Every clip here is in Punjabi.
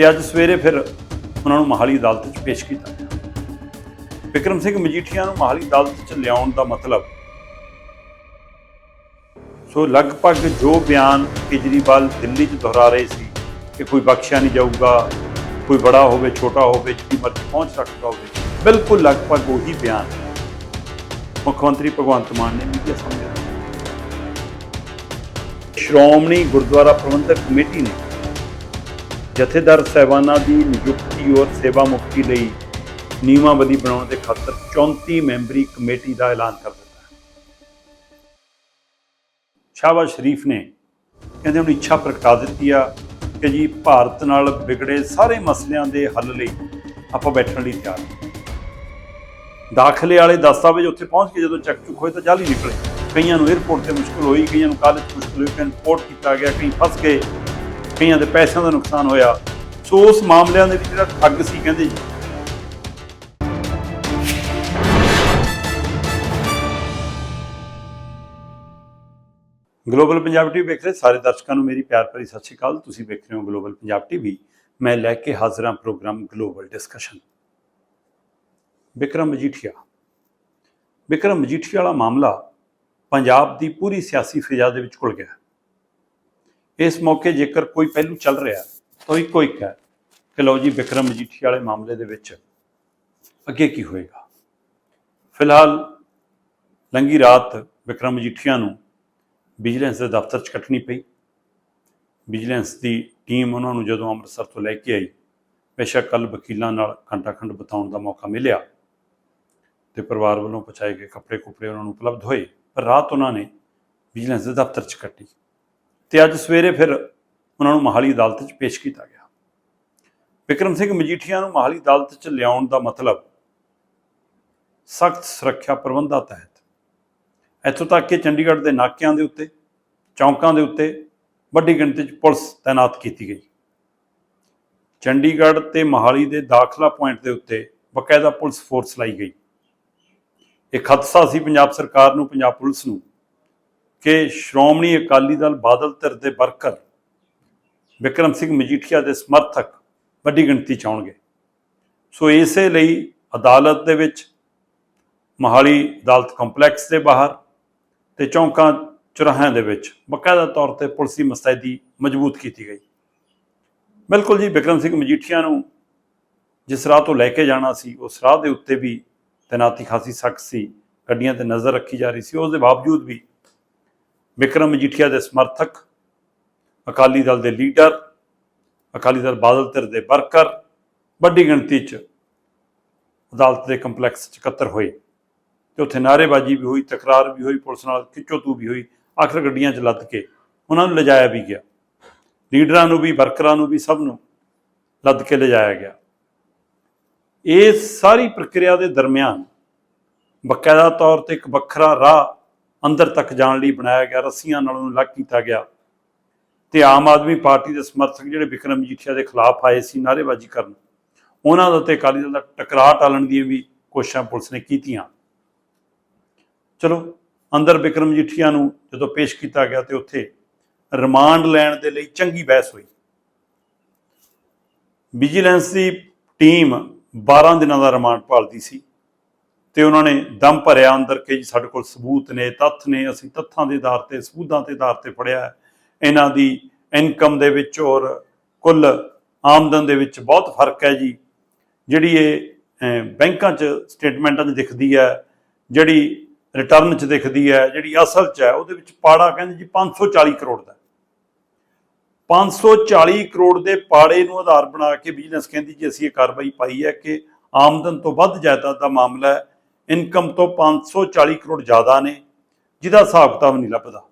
ਤੇ ਅੱਜ ਸਵੇਰੇ ਫਿਰ ਉਹਨਾਂ ਨੂੰ ਮਹਾਲੀ ਅਦਾਲਤ 'ਚ ਪੇਸ਼ ਕੀਤਾ ਗਿਆ। ਵਿਕਰਮ ਸਿੰਘ ਮਜੀਠੀਆ ਨੂੰ ਮਹਾਲੀ ਅਦਾਲਤ 'ਚ ਲਿਆਉਣ ਦਾ ਮਤਲਬ ਸੋ ਲਗਭਗ ਜੋ ਬਿਆਨ ਕੇਜਰੀਵਾਲ ਦਿੱਲੀ 'ਚ ਦੁਹਰਾ ਰਹੇ ਸੀ ਕਿ ਕੋਈ ਬਖਸ਼ਿਆ ਨਹੀਂ ਜਾਊਗਾ, ਕੋਈ ਬੜਾ ਹੋਵੇ, ਛੋਟਾ ਹੋਵੇ ਜਿੱਦੀ ਮਰਜ਼ੀ ਪਹੁੰਚ ਸਕਦਾ ਹੋਵੇ, ਬਿਲਕੁਲ ਲਗਭਗ ਉਹੀ ਬਿਆਨ ਮੁੱਖ ਮੰਤਰੀ ਭਗਵੰਤ ਮਾਨ ਨੇ ਮੀਡੀਆ ਸਮਝਿਆ ਸ਼੍ਰੋਮਣੀ ਗੁਰਦੁਆਰਾ ਪ੍ਰਬੰਧਕ ਕਮੇਟੀ ਨੇ ਜਥੇਦਾਰ ਸਹਿਬਾਨਾਂ ਦੀ ਨਿਯੁਕਤੀ ਔਰ ਸੇਵਾ ਮੁਕਤੀ ਲਈ ਨਿਯਮਾਵਲੀ ਬਣਾਉਣ ਦੇ ਖਾਤਰ 34 ਮੈਂਬਰੀ ਕਮੇਟੀ ਦਾ ਐਲਾਨ ਕਰ ਦਿੱਤਾ। ਹੈ ਸ਼ਾਹਬਾਜ਼ ਸ਼ਰੀਫ ਨੇ ਕਹਿੰਦੇ ਹੁਣ ਇੱਛਾ ਪ੍ਰਗਟਾ ਦਿੱਤੀ ਆ ਕਿ ਜੀ ਭਾਰਤ ਨਾਲ ਵਿਗੜੇ ਸਾਰੇ ਮਸਲਿਆਂ ਦੇ ਹੱਲ ਲਈ ਆਪਾਂ ਬੈਠਣ ਲਈ ਤਿਆਰ ਦਾਖਲੇ ਵਾਲੇ ਦਸਤਾਵੇਜ਼ ਉੱਥੇ ਪਹੁੰਚ ਕੇ ਜਦੋਂ ਚੱਕ ਚੁੱਕ ਹੋਏ ਤਾਂ ਜਾਲੀ ਨਿਕਲੇ। ਕਈਆਂ ਨੂੰ 에ਅਰਪੋਰਟ ਤੇ ਮੁਸ਼ਕਲ ਹੋਈ, ਕਈਆਂ ਨੂੰ ਕਾਲਜ ਮੁਸ਼ਕਲ ਹੋਈ, ਕਈਆਂ ਨੂੰ ਪੋਰਟ ਕੀਤਾ ਗਿਆ, ਕਈ ਫਸ ਗਏ। ਕਈਆਂ ਦੇ ਪੈਸਿਆਂ ਦਾ ਨੁਕਸਾਨ ਹੋਇਆ। ਸੋ ਉਸ ਮਾਮਲਿਆਂ ਦੇ ਵਿੱਚ ਜਿਹੜਾ ਠੱਗ ਸੀ, ਕਹਿੰਦੇ ਜੀ। ਗਲੋਬਲ ਪੰਜਾਬ ਟੀਵੀ ਵੇਖ ਰਹੇ ਸਾਰੇ ਦਰਸ਼ਕਾਂ ਨੂੰ ਮੇਰੀ ਪਿਆਰ ਭਰੀ ਸਤਿ ਸ਼੍ਰੀ ਅਕਾਲ। ਤੁਸੀਂ ਵੇਖ ਰਹੇ ਹੋ ਗਲੋਬਲ ਪੰਜਾਬ ਟੀਵੀ ਮੈਂ ਲੈ ਕੇ ਹਾਜ਼ਰ ਹਾਂ program global discussion. Vikram Majithia. Vikram Majithia ਵਾਲਾ ਮਾਮਲਾ ਪੰਜਾਬ ਦੀ ਪੂਰੀ ਸਿਆਸੀ ਫਿਜ਼ਾ ਦੇ ਵਿੱਚ ਘੁਲ ਗਿਆ। ਇਸ ਮੌਕੇ ਜੇਕਰ ਕੋਈ ਪਹਿਲੂ ਚੱਲ ਰਿਹਾ ਤਾਂ ਇੱਕੋ ਇੱਕ ਹੈ ਕਿ ਲਓ ਜੀ, ਵਿਕਰਮ ਮਜੀਠੀਆ ਵਾਲੇ ਮਾਮਲੇ ਦੇ ਵਿੱਚ ਅੱਗੇ ਕੀ ਹੋਏਗਾ? ਫਿਲਹਾਲ ਲੰਗੀ ਰਾਤ ਵਿਕਰਮ ਮਜੀਠੀਆ ਨੂੰ ਵਿਜੀਲੈਂਸ ਦੇ ਦਫ਼ਤਰ 'ਚ ਕੱਟਣੀ ਪਈ। ਵਿਜੀਲੈਂਸ ਦੀ ਟੀਮ ਉਹਨਾਂ ਨੂੰ ਜਦੋਂ ਅੰਮ੍ਰਿਤਸਰ ਤੋਂ ਲੈ ਕੇ ਆਈ, ਬੇਸ਼ੱਕ ਕੱਲ ਵਕੀਲਾਂ ਨਾਲ ਘੰਟਾਖੰਡ ਬਿਤਾਉਣ ਦਾ ਮੌਕਾ ਮਿਲਿਆ ਤੇ ਪਰਿਵਾਰ ਵੱਲੋਂ ਪਹੁੰਚਾਏ ਗਏ ਕੱਪੜੇ ਕੁਪੜੇ ਉਹਨਾਂ ਨੂੰ ਉਪਲਬਧ ਹੋਏ, ਪਰ ਰਾਤ ਉਹਨਾਂ ਨੇ ਵਿਜੀਲੈਂਸ ਦੇ ਦਫ਼ਤਰ 'ਚ ਕੱਟੀ। ਤੇ ਅੱਜ ਸਵੇਰੇ ਫਿਰ ਉਹਨਾਂ ਨੂੰ ਮਹਾਲੀ ਅਦਾਲਤ 'ਚ ਪੇਸ਼ ਕੀਤਾ ਗਿਆ। ਵਿਕਰਮ ਸਿੰਘ ਮਜੀਠੀਆ ਨੂੰ ਮਹਾਲੀ ਅਦਾਲਤ 'ਚ ਲਿਆਉਣ ਦਾ ਮਤਲਬ ਸਖਤ ਸੁਰੱਖਿਆ ਪ੍ਰਬੰਧਾਂ ਤਹਿਤ। ਇੱਥੋਂ ਤੱਕ ਕਿ ਚੰਡੀਗੜ੍ਹ ਦੇ ਨਾਕਿਆਂ ਦੇ ਉੱਤੇ, ਚੌਂਕਾਂ ਦੇ ਉੱਤੇ ਵੱਡੀ ਗਿਣਤੀ 'ਚ ਪੁਲਿਸ ਤਾਇਨਾਤ ਕੀਤੀ ਗਈ। ਚੰਡੀਗੜ੍ਹ ਤੇ ਮਹਾਲੀ ਦੇ ਦਾਖਲਾ ਪੁਆਇੰਟ ਦੇ ਉੱਤੇ ਬਕਾਇਦਾ ਪੁਲਿਸ ਫੋਰਸ ਲਾਈ ਗਈ। ਇਹ ਖਦਸ਼ਾ ਸੀ ਪੰਜਾਬ ਸਰਕਾਰ ਨੂੰ, ਪੰਜਾਬ ਪੁਲਿਸ ਨੂੰ ਕਿ ਸ਼੍ਰੋਮਣੀ ਅਕਾਲੀ ਦਲ ਬਾਦਲ ਧਿਰ ਦੇ ਵਰਕਰ ਵਿਕਰਮ ਸਿੰਘ ਮਜੀਠੀਆ ਦੇ ਸਮਰਥਕ ਵੱਡੀ ਗਿਣਤੀ ਚ ਆਉਣਗੇ। ਸੋ ਇਸੇ ਲਈ ਅਦਾਲਤ ਦੇ ਵਿੱਚ ਮਹਾਲੀ ਅਦਾਲਤ ਕੰਪਲੈਕਸ ਦੇ ਬਾਹਰ ਤੇ ਚੌਂਕਾਂ ਚੁਰਾਹਿਆਂ ਦੇ ਵਿੱਚ ਬਕਾਇਦਾ ਤੌਰ ਤੇ ਪੁਲਿਸ ਦੀ ਮਸਤੈਦੀ ਮਜ਼ਬੂਤ ਕੀਤੀ ਗਈ। ਬਿਲਕੁਲ ਜੀ, ਵਿਕਰਮ ਸਿੰਘ ਮਜੀਠੀਆ ਨੂੰ ਜਿਸ ਰਾਹ ਤੋਂ ਲੈ ਕੇ ਜਾਣਾ ਸੀ, ਉਸ ਰਾਹ ਦੇ ਉੱਤੇ ਵੀ ਤੈਨਾਤੀ ਖਾਸੀ ਸਖਤ ਸੀ, ਗੱਡੀਆਂ ਤੇ ਨਜ਼ਰ ਰੱਖੀ ਜਾ ਰਹੀ ਸੀ, ਉਸ ਦੇ ਬਾਵਜੂਦ ਵੀ ਵਿਕਰਮ ਮਜੀਠੀਆ ਦੇ ਸਮਰਥਕ, ਅਕਾਲੀ ਦਲ ਦੇ ਲੀਡਰ, ਅਕਾਲੀ ਦਲ ਬਾਦਲ ਧਿਰ ਦੇ ਵਰਕਰ, ਵੱਡੀ ਗਿਣਤੀ 'ਚ ਅਦਾਲਤ ਦੇ ਕੰਪਲੈਕਸ 'ਚ ਇਕੱਤਰ ਹੋਏ। ਤੇ ਉੱਥੇ ਨਾਅਰੇਬਾਜ਼ੀ ਵੀ ਹੋਈ, ਤਕਰਾਰ ਵੀ ਹੋਈ, ਪੁਲਿਸ ਨਾਲ ਖਿੱਚੋਤੂ ਵੀ ਹੋਈ, ਆਖਰ ਗੱਡੀਆਂ 'ਚ ਲੱਦ ਕੇ ਉਹਨਾਂ ਨੂੰ ਲਿਜਾਇਆ ਵੀ ਗਿਆ। ਲੀਡਰਾਂ ਨੂੰ ਵੀ, ਵਰਕਰਾਂ ਨੂੰ ਵੀ, ਸਭ ਨੂੰ ਲੱਦ ਕੇ ਲਿਜਾਇਆ ਗਿਆ। ਇਹ ਸਾਰੀ ਪ੍ਰਕਿਰਿਆ ਦੇ ਦਰਮਿਆਨ ਬਕਾਇਦਾ ਤੌਰ ਤੇ ਇੱਕ ਵੱਖਰਾ ਰਾਹ ਅੰਦਰ ਤੱਕ ਜਾਣ ਲਈ ਬਣਾਇਆ ਗਿਆ, ਰੱਸੀਆਂ ਨਾਲ ਉਹਨੂੰ ਲੱਗ ਕੀਤਾ ਗਿਆ। ਤੇ ਆਮ ਆਦਮੀ ਪਾਰਟੀ ਦੇ ਸਮਰਥਕ ਜਿਹੜੇ ਵਿਕਰਮ ਜੀਠੀਆ ਦੇ ਖਿਲਾਫ ਆਏ ਸੀ ਨਾਅਰੇਬਾਜ਼ੀ ਕਰਨ, ਉਹਨਾਂ ਦੇ ਉੱਤੇ ਅਕਾਲੀ ਦਲ ਦਾ ਟਕਰਾਅ ਟਾਲਣ ਦੀਆਂ ਵੀ ਕੋਸ਼ਿਸ਼ਾਂ ਪੁਲਿਸ ਨੇ ਕੀਤੀਆਂ। ਚਲੋ, ਅੰਦਰ ਵਿਕਰਮ ਜੀਠੀਆ ਨੂੰ ਜਦੋਂ ਪੇਸ਼ ਕੀਤਾ ਗਿਆ ਤੇ ਉੱਥੇ ਰਿਮਾਂਡ ਲੈਣ ਦੇ ਲਈ ਚੰਗੀ ਬਹਿਸ ਹੋਈ। ਵਿਜੀਲੈਂਸ ਦੀ ਟੀਮ 12 ਦਿਨਾਂ ਦਾ ਰਿਮਾਂਡ ਭਾਲਦੀ ਸੀ। ਤੇ ਉਹਨਾਂ ਨੇ ਦਮ ਭਰਿਆ ਅੰਦਰ ਕਿ ਜੀ ਸਾਡੇ ਕੋਲ ਸਬੂਤ ਨੇ, ਤੱਥ ਨੇ, ਅਸੀਂ ਤੱਥਾਂ ਦੇ ਆਧਾਰ ਤੇ, ਸਬੂਤਾਂ ਦੇ ਆਧਾਰ ਤੇ ਫੜਿਆ ਇਹਨਾਂ ਦੀ ਇਨਕਮ ਦੇ ਵਿੱਚ ਔਰ ਕੁੱਲ ਆਮਦਨ ਦੇ ਵਿੱਚ ਬਹੁਤ ਫ਼ਰਕ ਹੈ ਜੀ। ਜਿਹੜੀ ਇਹ ਬੈਂਕਾਂ 'ਚ ਸਟੇਟਮੈਂਟਾਂ 'ਚ ਦਿਖਦੀ ਹੈ, ਜਿਹੜੀ ਰਿਟਰਨ 'ਚ ਦਿਖਦੀ ਹੈ, ਜਿਹੜੀ ਅਸਲ 'ਚ ਹੈ, ਉਹਦੇ ਵਿੱਚ ਪਾੜਾ ਕਹਿੰਦੇ ਜੀ 540 ਕਰੋੜ ਦਾ 540 ਕਰੋੜ ਦੇ ਪਾੜੇ ਨੂੰ ਆਧਾਰ ਬਣਾ ਕੇ ਬਿਜ਼ਨਸ ਕਹਿੰਦੀ ਜੀ ਅਸੀਂ ਇਹ ਕਾਰਵਾਈ ਪਾਈ ਹੈ ਕਿ ਆਮਦਨ ਤੋਂ ਵੱਧ ਜਾਇਦਾਦ ਦਾ ਮਾਮਲਾ ਹੈ। ਇਨਕਮ ਤੋਂ 540 ਕਰੋੜ ਜ਼ਿਆਦਾ ਨੇ, ਜਿਹਦਾ ਹਿਸਾਬ ਕਿਤਾਬ ਨਹੀਂ ਲੱਭਦਾ।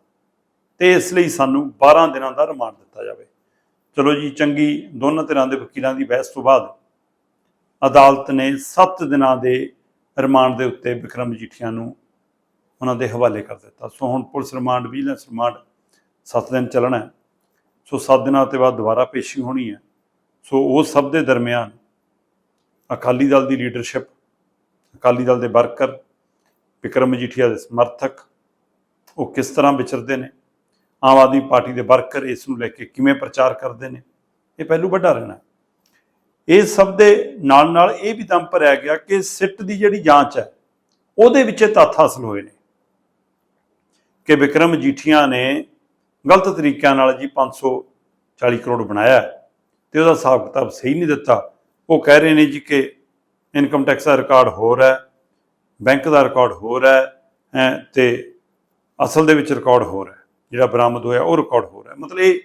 ਤੇ ਇਸ ਲਈ ਸਾਨੂੰ 12 ਦਿਨਾਂ ਦਾ ਰਿਮਾਂਡ ਦਿੱਤਾ ਜਾਵੇ। ਚਲੋ ਜੀ, ਚੰਗੀ ਦੋਨਾਂ ਤਰ੍ਹਾਂ ਦੇ ਵਕੀਲਾਂ ਦੀ ਬਹਿਸ ਤੋਂ ਬਾਅਦ ਅਦਾਲਤ ਨੇ 7 ਦਿਨਾਂ ਦੇ ਰਿਮਾਂਡ ਦੇ ਉੱਤੇ ਵਿਕਰਮ ਮਜੀਠੀਆ ਨੂੰ ਉਹਨਾਂ ਦੇ ਹਵਾਲੇ ਕਰ ਦਿੱਤਾ। ਸੋ ਹੁਣ ਪੁਲਿਸ ਰਿਮਾਂਡ ਵਿਜੀਲੈਂਸ ਰਿਮਾਂਡ 7 ਦਿਨ ਚੱਲਣਾ ਹੈ। ਸੋ 7 ਦਿਨਾਂ ਤੋਂ ਬਾਅਦ ਦੁਬਾਰਾ ਪੇਸ਼ੀ ਹੋਣੀ ਹੈ। ਸੋ ਉਹ ਸਭ ਦੇ ਦਰਮਿਆਨ ਅਕਾਲੀ ਦਲ ਦੀ ਲੀਡਰਸ਼ਿਪ ਅਕਾਲੀ ਦਲ ਦੇ ਵਰਕਰ, ਵਿਕਰਮ ਮਜੀਠੀਆ ਦੇ ਸਮਰਥਕ, ਉਹ ਕਿਸ ਤਰ੍ਹਾਂ ਵਿਚਰਦੇ ਨੇ? ਆਮ ਆਦਮੀ ਪਾਰਟੀ ਦੇ ਵਰਕਰ ਇਸ ਨੂੰ ਲੈ ਕੇ ਕਿਵੇਂ ਪ੍ਰਚਾਰ ਕਰਦੇ ਨੇ? ਇਹ ਪਹਿਲੂ ਵੱਡਾ ਰਹਿਣਾ। ਇਹ ਸਭ ਦੇ ਨਾਲ ਨਾਲ ਇਹ ਵੀ ਦਮ ਭਰਿਆ ਗਿਆ ਕਿ ਸਿੱਟ ਦੀ ਜਿਹੜੀ ਜਾਂਚ ਹੈ, ਉਹਦੇ ਵਿੱਚ ਇਹ ਤੱਥ ਹਾਸਲ ਹੋਏ ਨੇ। ਕਿ ਵਿਕਰਮ ਜੀਠੀਆਂ ਨੇ ਗਲਤ ਤਰੀਕਿਆਂ ਨਾਲ ਜੀ 540 ਕਰੋੜ ਬਣਾਇਆ ਹੈ ਤੇ ਉਹਦਾ ਹਿਸਾਬ ਕਿਤਾਬ ਸਹੀ ਨਹੀਂ ਦਿੱਤਾ। ਉਹ ਕਹਿ ਰਹੇ ਨੇ ਜੀ ਕਿ ਇਨਕਮ ਟੈਕਸ ਦਾ ਰਿਕਾਰਡ ਹੋਰ ਹੈ ਬੈਂਕ ਦਾ ਰਿਕਾਰਡ ਹੋਰ ਹੈ ਹੈਂ, ਤੇ ਅਸਲ ਦੇ ਵਿੱਚ ਰਿਕਾਰਡ ਹੋਰ ਹੈ ਜਿਹੜਾ ਬਰਾਮਦ ਹੋਇਆ ਉਹ ਰਿਕਾਰਡ ਹੋਰ ਹੈ। ਮਤਲਬ ਇਹ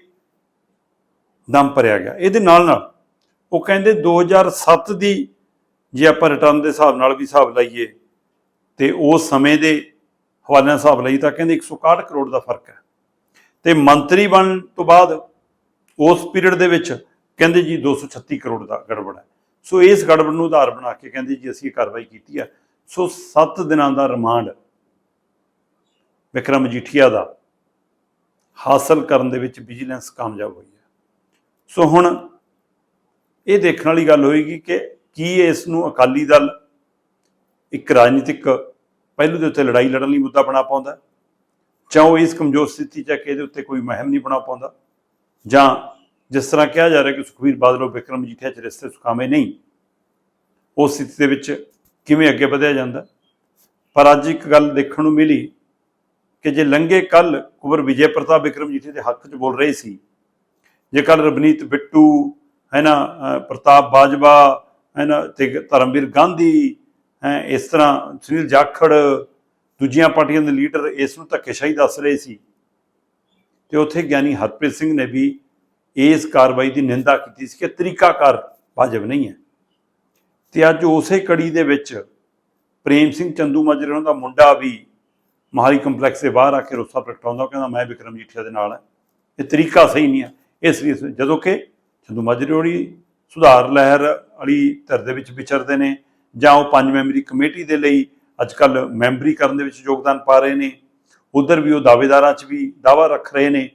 ਦਮ ਭਰਿਆ ਗਿਆ। ਇਹਦੇ ਨਾਲ ਨਾਲ ਉਹ ਕਹਿੰਦੇ 2007 ਦੀ ਜੇ ਆਪਾਂ ਰਿਟਰਨ ਦੇ ਹਿਸਾਬ ਨਾਲ ਵੀ ਹਿਸਾਬ ਲਾਈਏ ਤੇ ਉਸ ਸਮੇਂ ਦੇ ਹਵਾਲੇ ਨਾਲ ਹਿਸਾਬ ਲਈ ਤਾਂ ਕਹਿੰਦੇ 161 ਕਰੋੜ ਦਾ ਫ਼ਰਕ ਹੈ। ਤੇ ਮੰਤਰੀ ਬਣਨ ਤੋਂ ਬਾਅਦ ਉਸ ਪੀਰੀਅਡ ਦੇ ਵਿੱਚ ਕਹਿੰਦੇ ਜੀ 236 ਕਰੋੜ ਦਾ ਗੜਬੜ ਹੈ। ਸੋ ਇਸ ਗੜਬੜ ਨੂੰ ਆਧਾਰ ਬਣਾ ਕੇ ਕਹਿੰਦੇ ਜੀ, ਅਸੀਂ ਇਹ ਕਾਰਵਾਈ ਕੀਤੀ ਹੈ ਸੋ 7 ਦਿਨਾਂ ਦਾ ਰਿਮਾਂਡ ਵਿਕਰਮ ਜੀਠੀਆ ਦਾ ਹਾਸਲ ਕਰਨ ਦੇ ਵਿੱਚ ਵਿਜੀਲੈਂਸ ਕਾਮਯਾਬ ਹੋਈ ਹੈ। ਸੋ ਹੁਣ ਇਹ ਦੇਖਣ ਵਾਲੀ ਗੱਲ ਹੋਏਗੀ ਕਿ ਕੀ ਇਸ ਨੂੰ ਅਕਾਲੀ ਦਲ ਇੱਕ ਰਾਜਨੀਤਿਕ ਪਹਿਲੂ ਦੇ ਉੱਤੇ ਲੜਾਈ ਲੜਨ ਲਈ ਮੁੱਦਾ ਬਣਾ ਪਾਉਂਦਾ ਜਾਂ ਉਹ ਇਸ ਕਮਜ਼ੋਰ ਸਥਿਤੀ 'ਚ ਕਿ ਇਹਦੇ ਉੱਤੇ ਕੋਈ ਮਹਿਮ ਨਹੀਂ ਬਣਾ ਪਾਉਂਦਾ ਜਾਂ ਜਿਸ ਤਰ੍ਹਾਂ ਕਿਹਾ ਜਾ ਰਿਹਾ ਕਿ ਸੁਖਬੀਰ ਬਾਦਲ ਉਹ ਵਿਕਰਮ ਮਜੀਠੀਆ 'ਚ ਰਿਸ਼ਤੇ ਸੁਖਾਵੇਂ ਨਹੀਂ ਉਸ ਸਥਿਤੀ ਦੇ ਵਿੱਚ ਕਿਵੇਂ ਅੱਗੇ ਵਧਿਆ ਜਾਂਦਾ? ਪਰ ਅੱਜ ਇੱਕ ਗੱਲ ਦੇਖਣ ਨੂੰ ਮਿਲੀ ਕਿ ਜੇ ਲੰਗੇ ਕੱਲ ਕੁਬਰ ਵਿਜੇ ਪ੍ਰਤਾਪ ਵਿਕਰਮ ਜੀਠੀ ਦੇ ਹੱਕ 'ਚ ਬੋਲ ਰਹੇ ਸੀ, ਜੇ ਕੱਲ ਰਵਨੀਤ ਬਿੱਟੂ ਹੈ ਨਾ ਪ੍ਰਤਾਪ ਬਾਜਵਾ ਹੈ ਨਾ ਤੇ ਧਰਮਵੀਰ ਗਾਂਧੀ, ਹੈ, ਇਸ ਤਰ੍ਹਾਂ ਸੁਨੀਲ ਜਾਖੜ, ਦੂਜੀਆਂ ਪਾਰਟੀਆਂ ਦੇ ਲੀਡਰ ਇਸ ਨੂੰ ਧੱਕੇਸ਼ਾਹੀ ਦੱਸ ਰਹੇ ਸੀ। ਤੇ ਉੱਥੇ ਗਿਆਨੀ ਹਰਪ੍ਰੀਤ ਸਿੰਘ ਨੇ ਵੀ ਇਸ ਕਾਰਵਾਈ ਦੀ ਨਿੰਦਾ ਕੀਤੀ ਸੀ ਕਿ ਤਰੀਕਾਕਾਰ ਵਾਜਬ ਨਹੀਂ ਹੈ। ਤੇ ਅੱਜ ਉਸੇ ਕੜੀ ਦੇ ਵਿੱਚ ਪ੍ਰੇਮ ਸਿੰਘ ਚੰਦੂ ਮਾਜਰੇ ਉਹਨਾਂ ਦਾ ਮੁੰਡਾ ਵੀ ਮਹਾਲੀ ਕੰਪਲੈਕਸ ਦੇ ਬਾਹਰ ਆ ਕੇ ਰੋਸਾ ਪ੍ਰਗਟਾਉਂਦਾ ਉਹ ਕਹਿੰਦਾ, ਮੈਂ ਵਿਕਰਮ ਜੀਠੀਆ ਦੇ ਨਾਲ ਹੈ। ਇਹ ਤਰੀਕਾ ਸਹੀ ਨਹੀਂ ਹੈ। ਇਸ ਲਈ ਜਦੋਂ ਕਿ ਚੰਦੂ ਮਾਜਰੇ ਹੋਣੀ ਸੁਧਾਰ ਲਹਿਰ ਵਾਲੀ ਧਿਰ ਦੇ ਵਿੱਚ ਵਿਚਰਦੇ ਨੇ ਜਾਂ ਉਹ ਪੰਜ ਮੈਂਬਰੀ ਕਮੇਟੀ ਦੇ ਲਈ ਅੱਜ ਕੱਲ ਮੈਂਬਰੀ ਕਰਨ ਦੇ ਵਿੱਚ ਯੋਗਦਾਨ ਪਾ ਰਹੇ ਨੇ। ਉਧਰ ਵੀ ਉਹ ਦਾਅਵੇਦਾਰਾਂ 'ਚ ਵੀ ਦਾਵਾ ਰੱਖ ਰਹੇ ਨੇ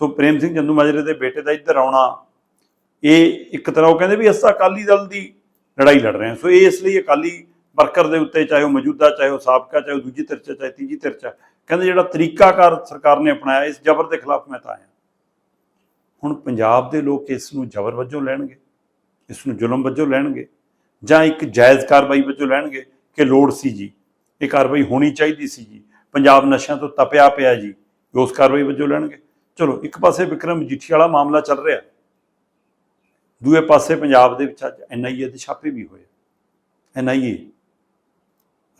ਸੋ ਪ੍ਰੇਮ ਸਿੰਘ ਚੰਦੂ ਮਾਜਰੇ ਦੇ ਬੇਟੇ ਦਾ ਇੱਧਰ ਆਉਣਾ, ਇਹ ਇੱਕ ਤਰ੍ਹਾਂ ਉਹ ਕਹਿੰਦੇ ਵੀ ਅਸੀਂ ਤਾਂ ਅਕਾਲੀ ਦਲ ਦੀ ਲੜਾਈ ਲੜ ਰਹੇ ਹਾਂ। ਸੋ ਇਹ ਇਸ ਲਈ ਅਕਾਲੀ ਵਰਕਰ ਦੇ ਉੱਤੇ ਚਾਹੇ ਉਹ ਮੌਜੂਦਾ, ਚਾਹੇ ਉਹ ਸਾਬਕਾ, ਚਾਹੇ ਉਹ ਦੂਜੀ ਧਿਰ 'ਚ ਚਾਹੇ ਤੀਜੀ ਧਿਰ 'ਚ ਕਹਿੰਦੇ ਜਿਹੜਾ ਤਰੀਕਾਕਾਰ ਸਰਕਾਰ ਨੇ ਅਪਣਾਇਆ, ਇਸ ਜ਼ਬਰ ਦੇ ਖਿਲਾਫ ਮੈਂ ਤਾਂ ਆਇਆ। ਹੁਣ ਪੰਜਾਬ ਦੇ ਲੋਕ ਇਸ ਨੂੰ ਜ਼ਬਰ ਵਜੋਂ ਲੈਣਗੇ, ਇਸ ਨੂੰ ਜ਼ੁਲਮ ਵਜੋਂ ਲੈਣਗੇ, ਜਾਂ ਇੱਕ ਜਾਇਜ਼ ਕਾਰਵਾਈ ਵਜੋਂ ਲੈਣਗੇ ਕਿ ਲੋੜ ਸੀ ਜੀ, ਇਹ ਕਾਰਵਾਈ ਹੋਣੀ ਚਾਹੀਦੀ ਸੀ ਜੀ। ਪੰਜਾਬ ਨਸ਼ਿਆਂ ਤੋਂ ਤਪਿਆ ਪਿਆ ਜੀ, ਉਸ ਕਾਰਵਾਈ ਵਜੋਂ ਲੈਣਗੇ। ਚਲੋ, ਇੱਕ ਪਾਸੇ ਵਿਕਰਮ ਜੀਠੀ ਵਾਲਾ ਮਾਮਲਾ ਚੱਲ ਰਿਹਾ। ਦੂਏ ਪਾਸੇ ਪੰਜਾਬ ਦੇ ਵਿੱਚ ਅੱਜ ਐਨਆਈਏ ਦੇ ਛਾਪੇ ਵੀ ਹੋਏ। ਐਨਆਈਏ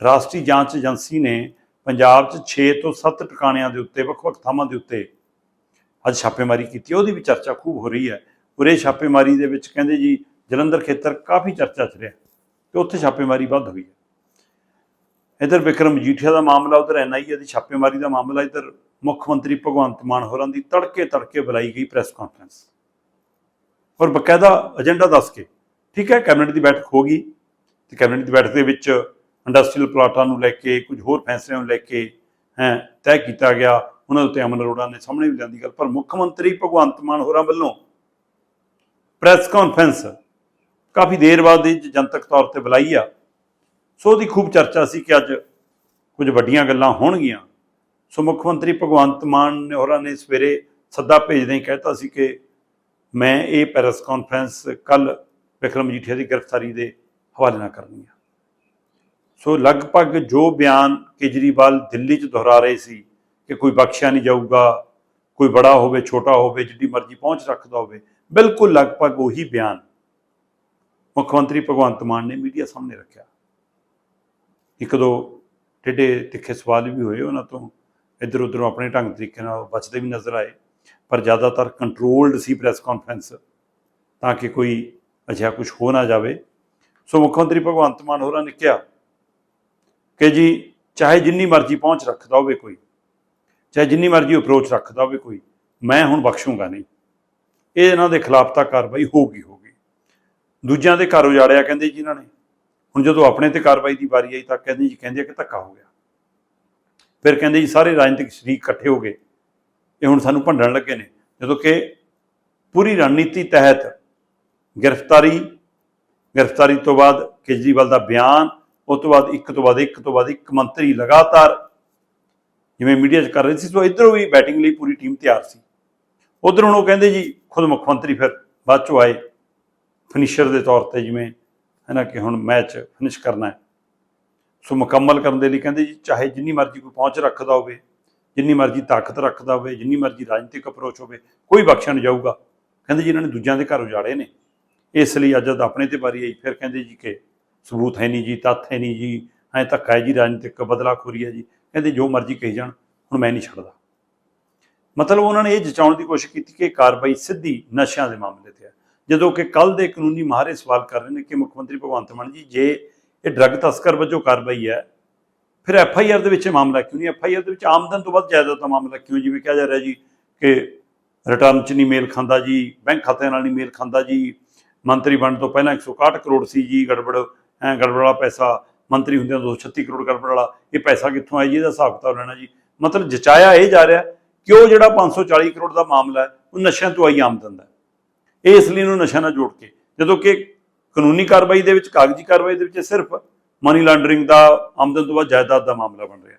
ਰਾਸ਼ਟਰੀ ਜਾਂਚ ਏਜੰਸੀ ਨੇ ਪੰਜਾਬ 'ਚ 6 ਤੋਂ 7 ਟਿਕਾਣਿਆਂ ਦੇ ਉੱਤੇ, ਵੱਖ-ਵੱਖ ਥਾਵਾਂ ਦੇ ਉੱਤੇ ਅੱਜ ਛਾਪੇਮਾਰੀ ਕੀਤੀ। ਉਹਦੀ ਵੀ ਚਰਚਾ ਖੂਬ ਹੋ ਰਹੀ ਹੈ। ਉਰੇ ਛਾਪੇਮਾਰੀ ਦੇ ਵਿੱਚ ਕਹਿੰਦੇ ਜੀ, ਜਲੰਧਰ ਖੇਤਰ ਕਾਫੀ ਚਰਚਾ 'ਚ ਰਿਹਾ ਤੇ ਉੱਥੇ ਛਾਪੇਮਾਰੀ ਵੱਧ ਹੋਈ ਹੈ। ਇਧਰ ਵਿਕਰਮ ਜੀਠੀਆ ਦਾ ਮਾਮਲਾ, ਉਧਰ ਐਨਆਈਏ ਦੀ ਛਾਪੇਮਾਰੀ ਦਾ ਮਾਮਲਾ, ਇਧਰ ਮੁੱਖ ਮੰਤਰੀ ਭਗਵੰਤ ਮਾਨ ਹੋਰਾਂ ਦੀ ਤੜਕੇ ਤੜਕੇ ਬੁਲਾਈ ਗਈ ਪ੍ਰੈਸ ਕਾਨਫਰੰਸ। ਔਰ ਬਕਾਇਦਾ ਏਜੰਡਾ ਦੱਸ ਕੇ, ਠੀਕ ਹੈ, ਕੈਬਨਿਟ ਦੀ ਬੈਠਕ ਹੋ ਗਈ। ਤੇ ਕੈਬਨਿਟ ਦੀ ਬੈਠਕ ਦੇ ਵਿੱਚ ਇੰਡਸਟਰੀਅਲ ਪਲਾਟਾਂ ਨੂੰ ਲੈ ਕੇ, ਕੁਝ ਹੋਰ ਫੈਸਲਿਆਂ ਨੂੰ ਲੈ ਕੇ, ਹੈ, ਤੈਅ ਕੀਤਾ ਗਿਆ। ਉਹਨਾਂ ਉੱਤੇ ਅਮਨ ਅਰੋੜਾ ਨੇ ਸਾਹਮਣੇ ਵੀ ਲਿਆਂਦੀ ਗੱਲ। ਪਰ ਮੁੱਖ ਮੰਤਰੀ ਭਗਵੰਤ ਮਾਨ ਹੋਰਾਂ ਵੱਲੋਂ ਪ੍ਰੈਸ ਕਾਨਫਰੰਸ ਕਾਫੀ ਦੇਰ ਬਾਅਦ ਇਹ ਜਨਤਕ ਤੌਰ ਤੇ ਬੁਲਾਈ ਆ। ਸੋ ਉਹਦੀ ਖੂਬ ਚਰਚਾ ਸੀ ਕਿ ਅੱਜ ਕੁਝ ਵੱਡੀਆਂ ਗੱਲਾਂ ਹੋਣਗੀਆਂ। ਸੋ ਮੁੱਖ ਮੰਤਰੀ ਭਗਵੰਤ ਮਾਨ ਨੇ ਹੋਰਾਂ ਨੇ ਸਵੇਰੇ ਸੱਦਾ ਭੇਜਦੇ ਹੀ ਕਹਿਤਾ ਸੀ ਕਿ ਮੈਂ ਇਹ ਪ੍ਰੈਸ ਕਾਨਫਰੰਸ ਕੱਲ ਵਿਕਰਮ ਜੀਠੀਆ ਦੀ ਗ੍ਰਿਫਤਾਰੀ ਦੇ ਹਵਾਲੇ ਨਾਲ ਕਰਨੀ ਆ। ਸੋ ਲਗਭਗ ਜੋ ਬਿਆਨ ਕੇਜਰੀਵਾਲ ਦਿੱਲੀ 'ਚ ਦੁਹਰਾ ਰਹੇ ਸੀ ਕਿ ਕੋਈ ਬਖਸ਼ਿਆ ਨਹੀਂ ਜਾਊਗਾ, ਕੋਈ ਬੜਾ ਹੋਵੇ, ਛੋਟਾ ਹੋਵੇ, ਜਿੱਡੀ ਮਰਜ਼ੀ ਪਹੁੰਚ ਰੱਖਦਾ ਹੋਵੇ, ਬਿਲਕੁਲ ਲਗਭਗ ਉਹੀ ਬਿਆਨ ਮੁੱਖ ਮੰਤਰੀ ਭਗਵੰਤ ਮਾਨ ਨੇ ਮੀਡੀਆ ਸਾਹਮਣੇ ਰੱਖਿਆ। ਇੱਕ ਦੋ ਟੇਢੇ ਤਿੱਖੇ ਸਵਾਲ ਵੀ ਹੋਏ ਉਹਨਾਂ ਤੋਂ। ਇੱਧਰ ਉੱਧਰੋਂ ਆਪਣੇ ਢੰਗ ਤਰੀਕੇ ਨਾਲ ਬਚਦੇ ਵੀ ਨਜ਼ਰ ਆਏ, ਪਰ ਜ਼ਿਆਦਾਤਰ ਕੰਟਰੋਲਡ ਸੀ ਪ੍ਰੈਸ ਕਾਨਫਰੰਸ ਤਾਂ ਕਿ ਕੋਈ ਅਜਿਹਾ ਕੁਝ ਹੋ ਨਾ ਜਾਵੇ। ਸੋ ਮੁੱਖ ਮੰਤਰੀ ਭਗਵੰਤ ਮਾਨ ਹੋਰਾਂ ਨੇ ਕਿਹਾ ਕਿ ਜੀ, ਚਾਹੇ ਜਿੰਨੀ ਮਰਜ਼ੀ ਪਹੁੰਚ ਰੱਖਦਾ ਹੋਵੇ ਕੋਈ, ਚਾਹੇ ਜਿੰਨੀ ਮਰਜ਼ੀ ਅਪਰੋਚ ਰੱਖਦਾ ਹੋਵੇ ਕੋਈ, ਮੈਂ ਹੁਣ ਬਖਸ਼ੂਗਾ ਨਹੀਂ। ਇਹ ਇਹਨਾਂ ਦੇ ਖਿਲਾਫ ਤਾਂ ਕਾਰਵਾਈ ਹੋਊਗੀ ਹੋਊਗੀ। ਦੂਜਿਆਂ ਦੇ ਘਰ ਉਜਾੜਿਆ ਕਹਿੰਦੇ ਜੀ ਇਹਨਾਂ ਨੇ। ਹੁਣ ਜਦੋਂ ਆਪਣੇ ਤੇ ਕਾਰਵਾਈ ਦੀ ਵਾਰੀ ਆਈ ਤਾਂ ਕਹਿੰਦੇ ਜੀ, ਕਹਿੰਦੇ ਕਿ ਧੱਕਾ ਹੋ ਗਿਆ। ਫਿਰ ਕਹਿੰਦੇ ਜੀ ਸਾਰੇ ਰਾਜਨੀਤਿਕ ਸ਼ਰੀਕ ਇਕੱਠੇ ਹੋ ਗਏ। ਇਹ ਹੁਣ ਸਾਨੂੰ ਭੰਡਣ ਲੱਗੇ ਨੇ। ਜਦੋਂ ਕਿ ਪੂਰੀ ਰਣਨੀਤੀ ਤਹਿਤ ਗ੍ਰਿਫਤਾਰੀ ਗ੍ਰਿਫਤਾਰੀ ਤੋਂ ਬਾਅਦ ਕੇਜਰੀਵਾਲ ਦਾ ਬਿਆਨ ਉਸ ਤੋਂ ਬਾਅਦ ਇੱਕ ਤੋਂ ਬਾਅਦ ਇੱਕ ਤੋਂ ਬਾਅਦ ਇੱਕ ਮੰਤਰੀ ਲਗਾਤਾਰ ਜਿਵੇਂ ਮੀਡੀਆ 'ਚ ਕਰ ਰਹੇ ਸੀ, ਸੋ ਇਧਰੋਂ ਵੀ ਬੈਟਿੰਗ ਲਈ ਪੂਰੀ ਟੀਮ ਤਿਆਰ ਸੀ। ਉਧਰ ਹੁਣ ਉਹ ਕਹਿੰਦੇ ਜੀ, ਖੁਦ ਮੁੱਖ ਮੰਤਰੀ ਫਿਰ ਬਾਅਦ ਚੋਂ ਆਏ, ਫਿਨਿਸ਼ਰ ਦੇ ਤੌਰ ਤੇ ਜਿਵੇਂ, ਹੈ ਨਾ ਕਿ ਹੁਣ ਮੈਚ ਫਿਨਿਸ਼ ਕਰਨਾ ਹੈ। ਸੋ ਮੁਕੰਮਲ ਕਰਨ ਦੇ ਲਈ ਕਹਿੰਦੇ ਜੀ, ਚਾਹੇ ਜਿੰਨੀ ਮਰਜ਼ੀ ਕੋਈ ਪਹੁੰਚ ਰੱਖਦਾ ਹੋਵੇ, ਜਿੰਨੀ ਮਰਜ਼ੀ ਤਾਕਤ ਰੱਖਦਾ ਹੋਵੇ, ਜਿੰਨੀ ਮਰਜ਼ੀ ਰਾਜਨੀਤਿਕ ਅਪਰੋਚ ਹੋਵੇ, ਕੋਈ ਬਖਸ਼ਿਆ ਨਹੀਂ ਜਾਊਗਾ। ਕਹਿੰਦੇ ਜੀ, ਇਹਨਾਂ ਨੇ ਦੂਜਿਆਂ ਦੇ ਘਰ ਉਜਾੜੇ ਨੇ। ਇਸ ਲਈ ਅੱਜ ਆਪਣੇ ਤੇ ਵਾਰੀ ਆਈ। ਫਿਰ ਕਹਿੰਦੇ ਜੀ ਕਿ ਸਬੂਤ ਹੈ ਨਹੀਂ ਜੀ, ਤੱਥ ਹੈ ਨਹੀਂ ਜੀ, ਐ ਧੱਕਾ ਹੈ ਜੀ ਰਾਜਨੀਤਿਕ ਬਦਲਾਖੋਰੀ ਹੈ ਜੀ। ਕਹਿੰਦੇ ਜੋ ਮਰਜ਼ੀ ਕਹੀ ਜਾਣ, ਹੁਣ ਮੈਂ ਨਹੀਂ ਛੱਡਦਾ। ਮਤਲਬ ਉਹਨਾਂ ਨੇ ਇਹ ਜਚਾਉਣ ਦੀ ਕੋਸ਼ਿਸ਼ ਕੀਤੀ ਕਿ ਕਾਰਵਾਈ ਸਿੱਧੀ ਨਸ਼ਿਆਂ ਦੇ ਮਾਮਲੇ ਤੇ ਹੈ। ਜਦੋਂ ਕਿ ਕੱਲ ਦੇ ਕਾਨੂੰਨੀ ਮਾਹਰੇ ਸਵਾਲ ਕਰ ਰਹੇ ਨੇ ਕਿ ਮੁੱਖ ਮੰਤਰੀ ਭਗਵੰਤ ਮਾਨ ਜੀ, ਜੇ ਇਹ ਡਰੱਗ ਤਸਕਰ ਵਜੋਂ ਕਾਰਵਾਈ ਹੈ। ਫਿਰ ਐਫ ਆਈ ਆਰ ਦੇ ਵਿੱਚ ਇਹ ਮਾਮਲਾ ਕਿਉਂ ਨਹੀਂ? ਐਫ ਆਈ ਆਰ ਦੇ ਵਿੱਚ ਆਮਦਨ ਤੋਂ ਵੱਧ ਜਾਇਦਾਦ ਦਾ ਮਾਮਲਾ ਕਿਉਂ ਜਿਵੇਂ ਕਿਹਾ ਜਾ ਰਿਹਾ ਜੀ ਕਿ ਰਿਟਰਨ ਚ ਨਹੀਂ ਮੇਲ ਖਾਂਦਾ ਜੀ ਬੈਂਕ ਖਾਤਿਆਂ ਨਾਲ ਨਹੀਂ ਮੇਲ ਖਾਂਦਾ ਜੀ। ਮੰਤਰੀ ਬਣਨ ਤੋਂ ਪਹਿਲਾਂ 161 ਕਰੋੜ ਸੀ ਜੀ ਗੜਬੜ ਐ ਗੜਬੜ ਵਾਲਾ ਪੈਸਾ। ਮੰਤਰੀ ਹੁੰਦਿਆਂ 236 ਕਰੋੜ ਗੜਬੜ ਵਾਲਾ ਇਹ ਪੈਸਾ ਕਿੱਥੋਂ ਆਇਆ ਜੀ? ਇਹਦਾ ਹਿਸਾਬ ਕਿਤਾਬ ਲੈਣਾ ਜੀ। ਮਤਲਬ ਜਚਾਇਆ ਇਹ ਜਾ ਰਿਹਾ ਕਿ ਉਹ ਜਿਹੜਾ 540 ਕਰੋੜ ਦਾ ਮਾਮਲਾ ਹੈ, ਉਹ ਨਸ਼ਿਆਂ ਤੋਂ ਆਈ ਆਮਦਨ ਦਾ। ਇਹ ਇਸ ਲਈ ਇਹਨੂੰ ਨਸ਼ਿਆਂ ਨਾਲ ਜੋੜ ਕੇ, ਜਦੋਂ ਕਿ ਕਾਨੂੰਨੀ ਕਾਰਵਾਈ ਦੇ ਵਿੱਚ, ਕਾਗਜ਼ੀ ਕਾਰਵਾਈ ਦੇ ਵਿੱਚ ਸਿਰਫ ਮਨੀ ਲਾਂਡਰਿੰਗ ਦਾ ਆਮਦਨ ਤੋਂ ਬਾਅਦ ਜਾਇਦਾਦ ਦਾ ਮਾਮਲਾ ਬਣ ਰਿਹਾ।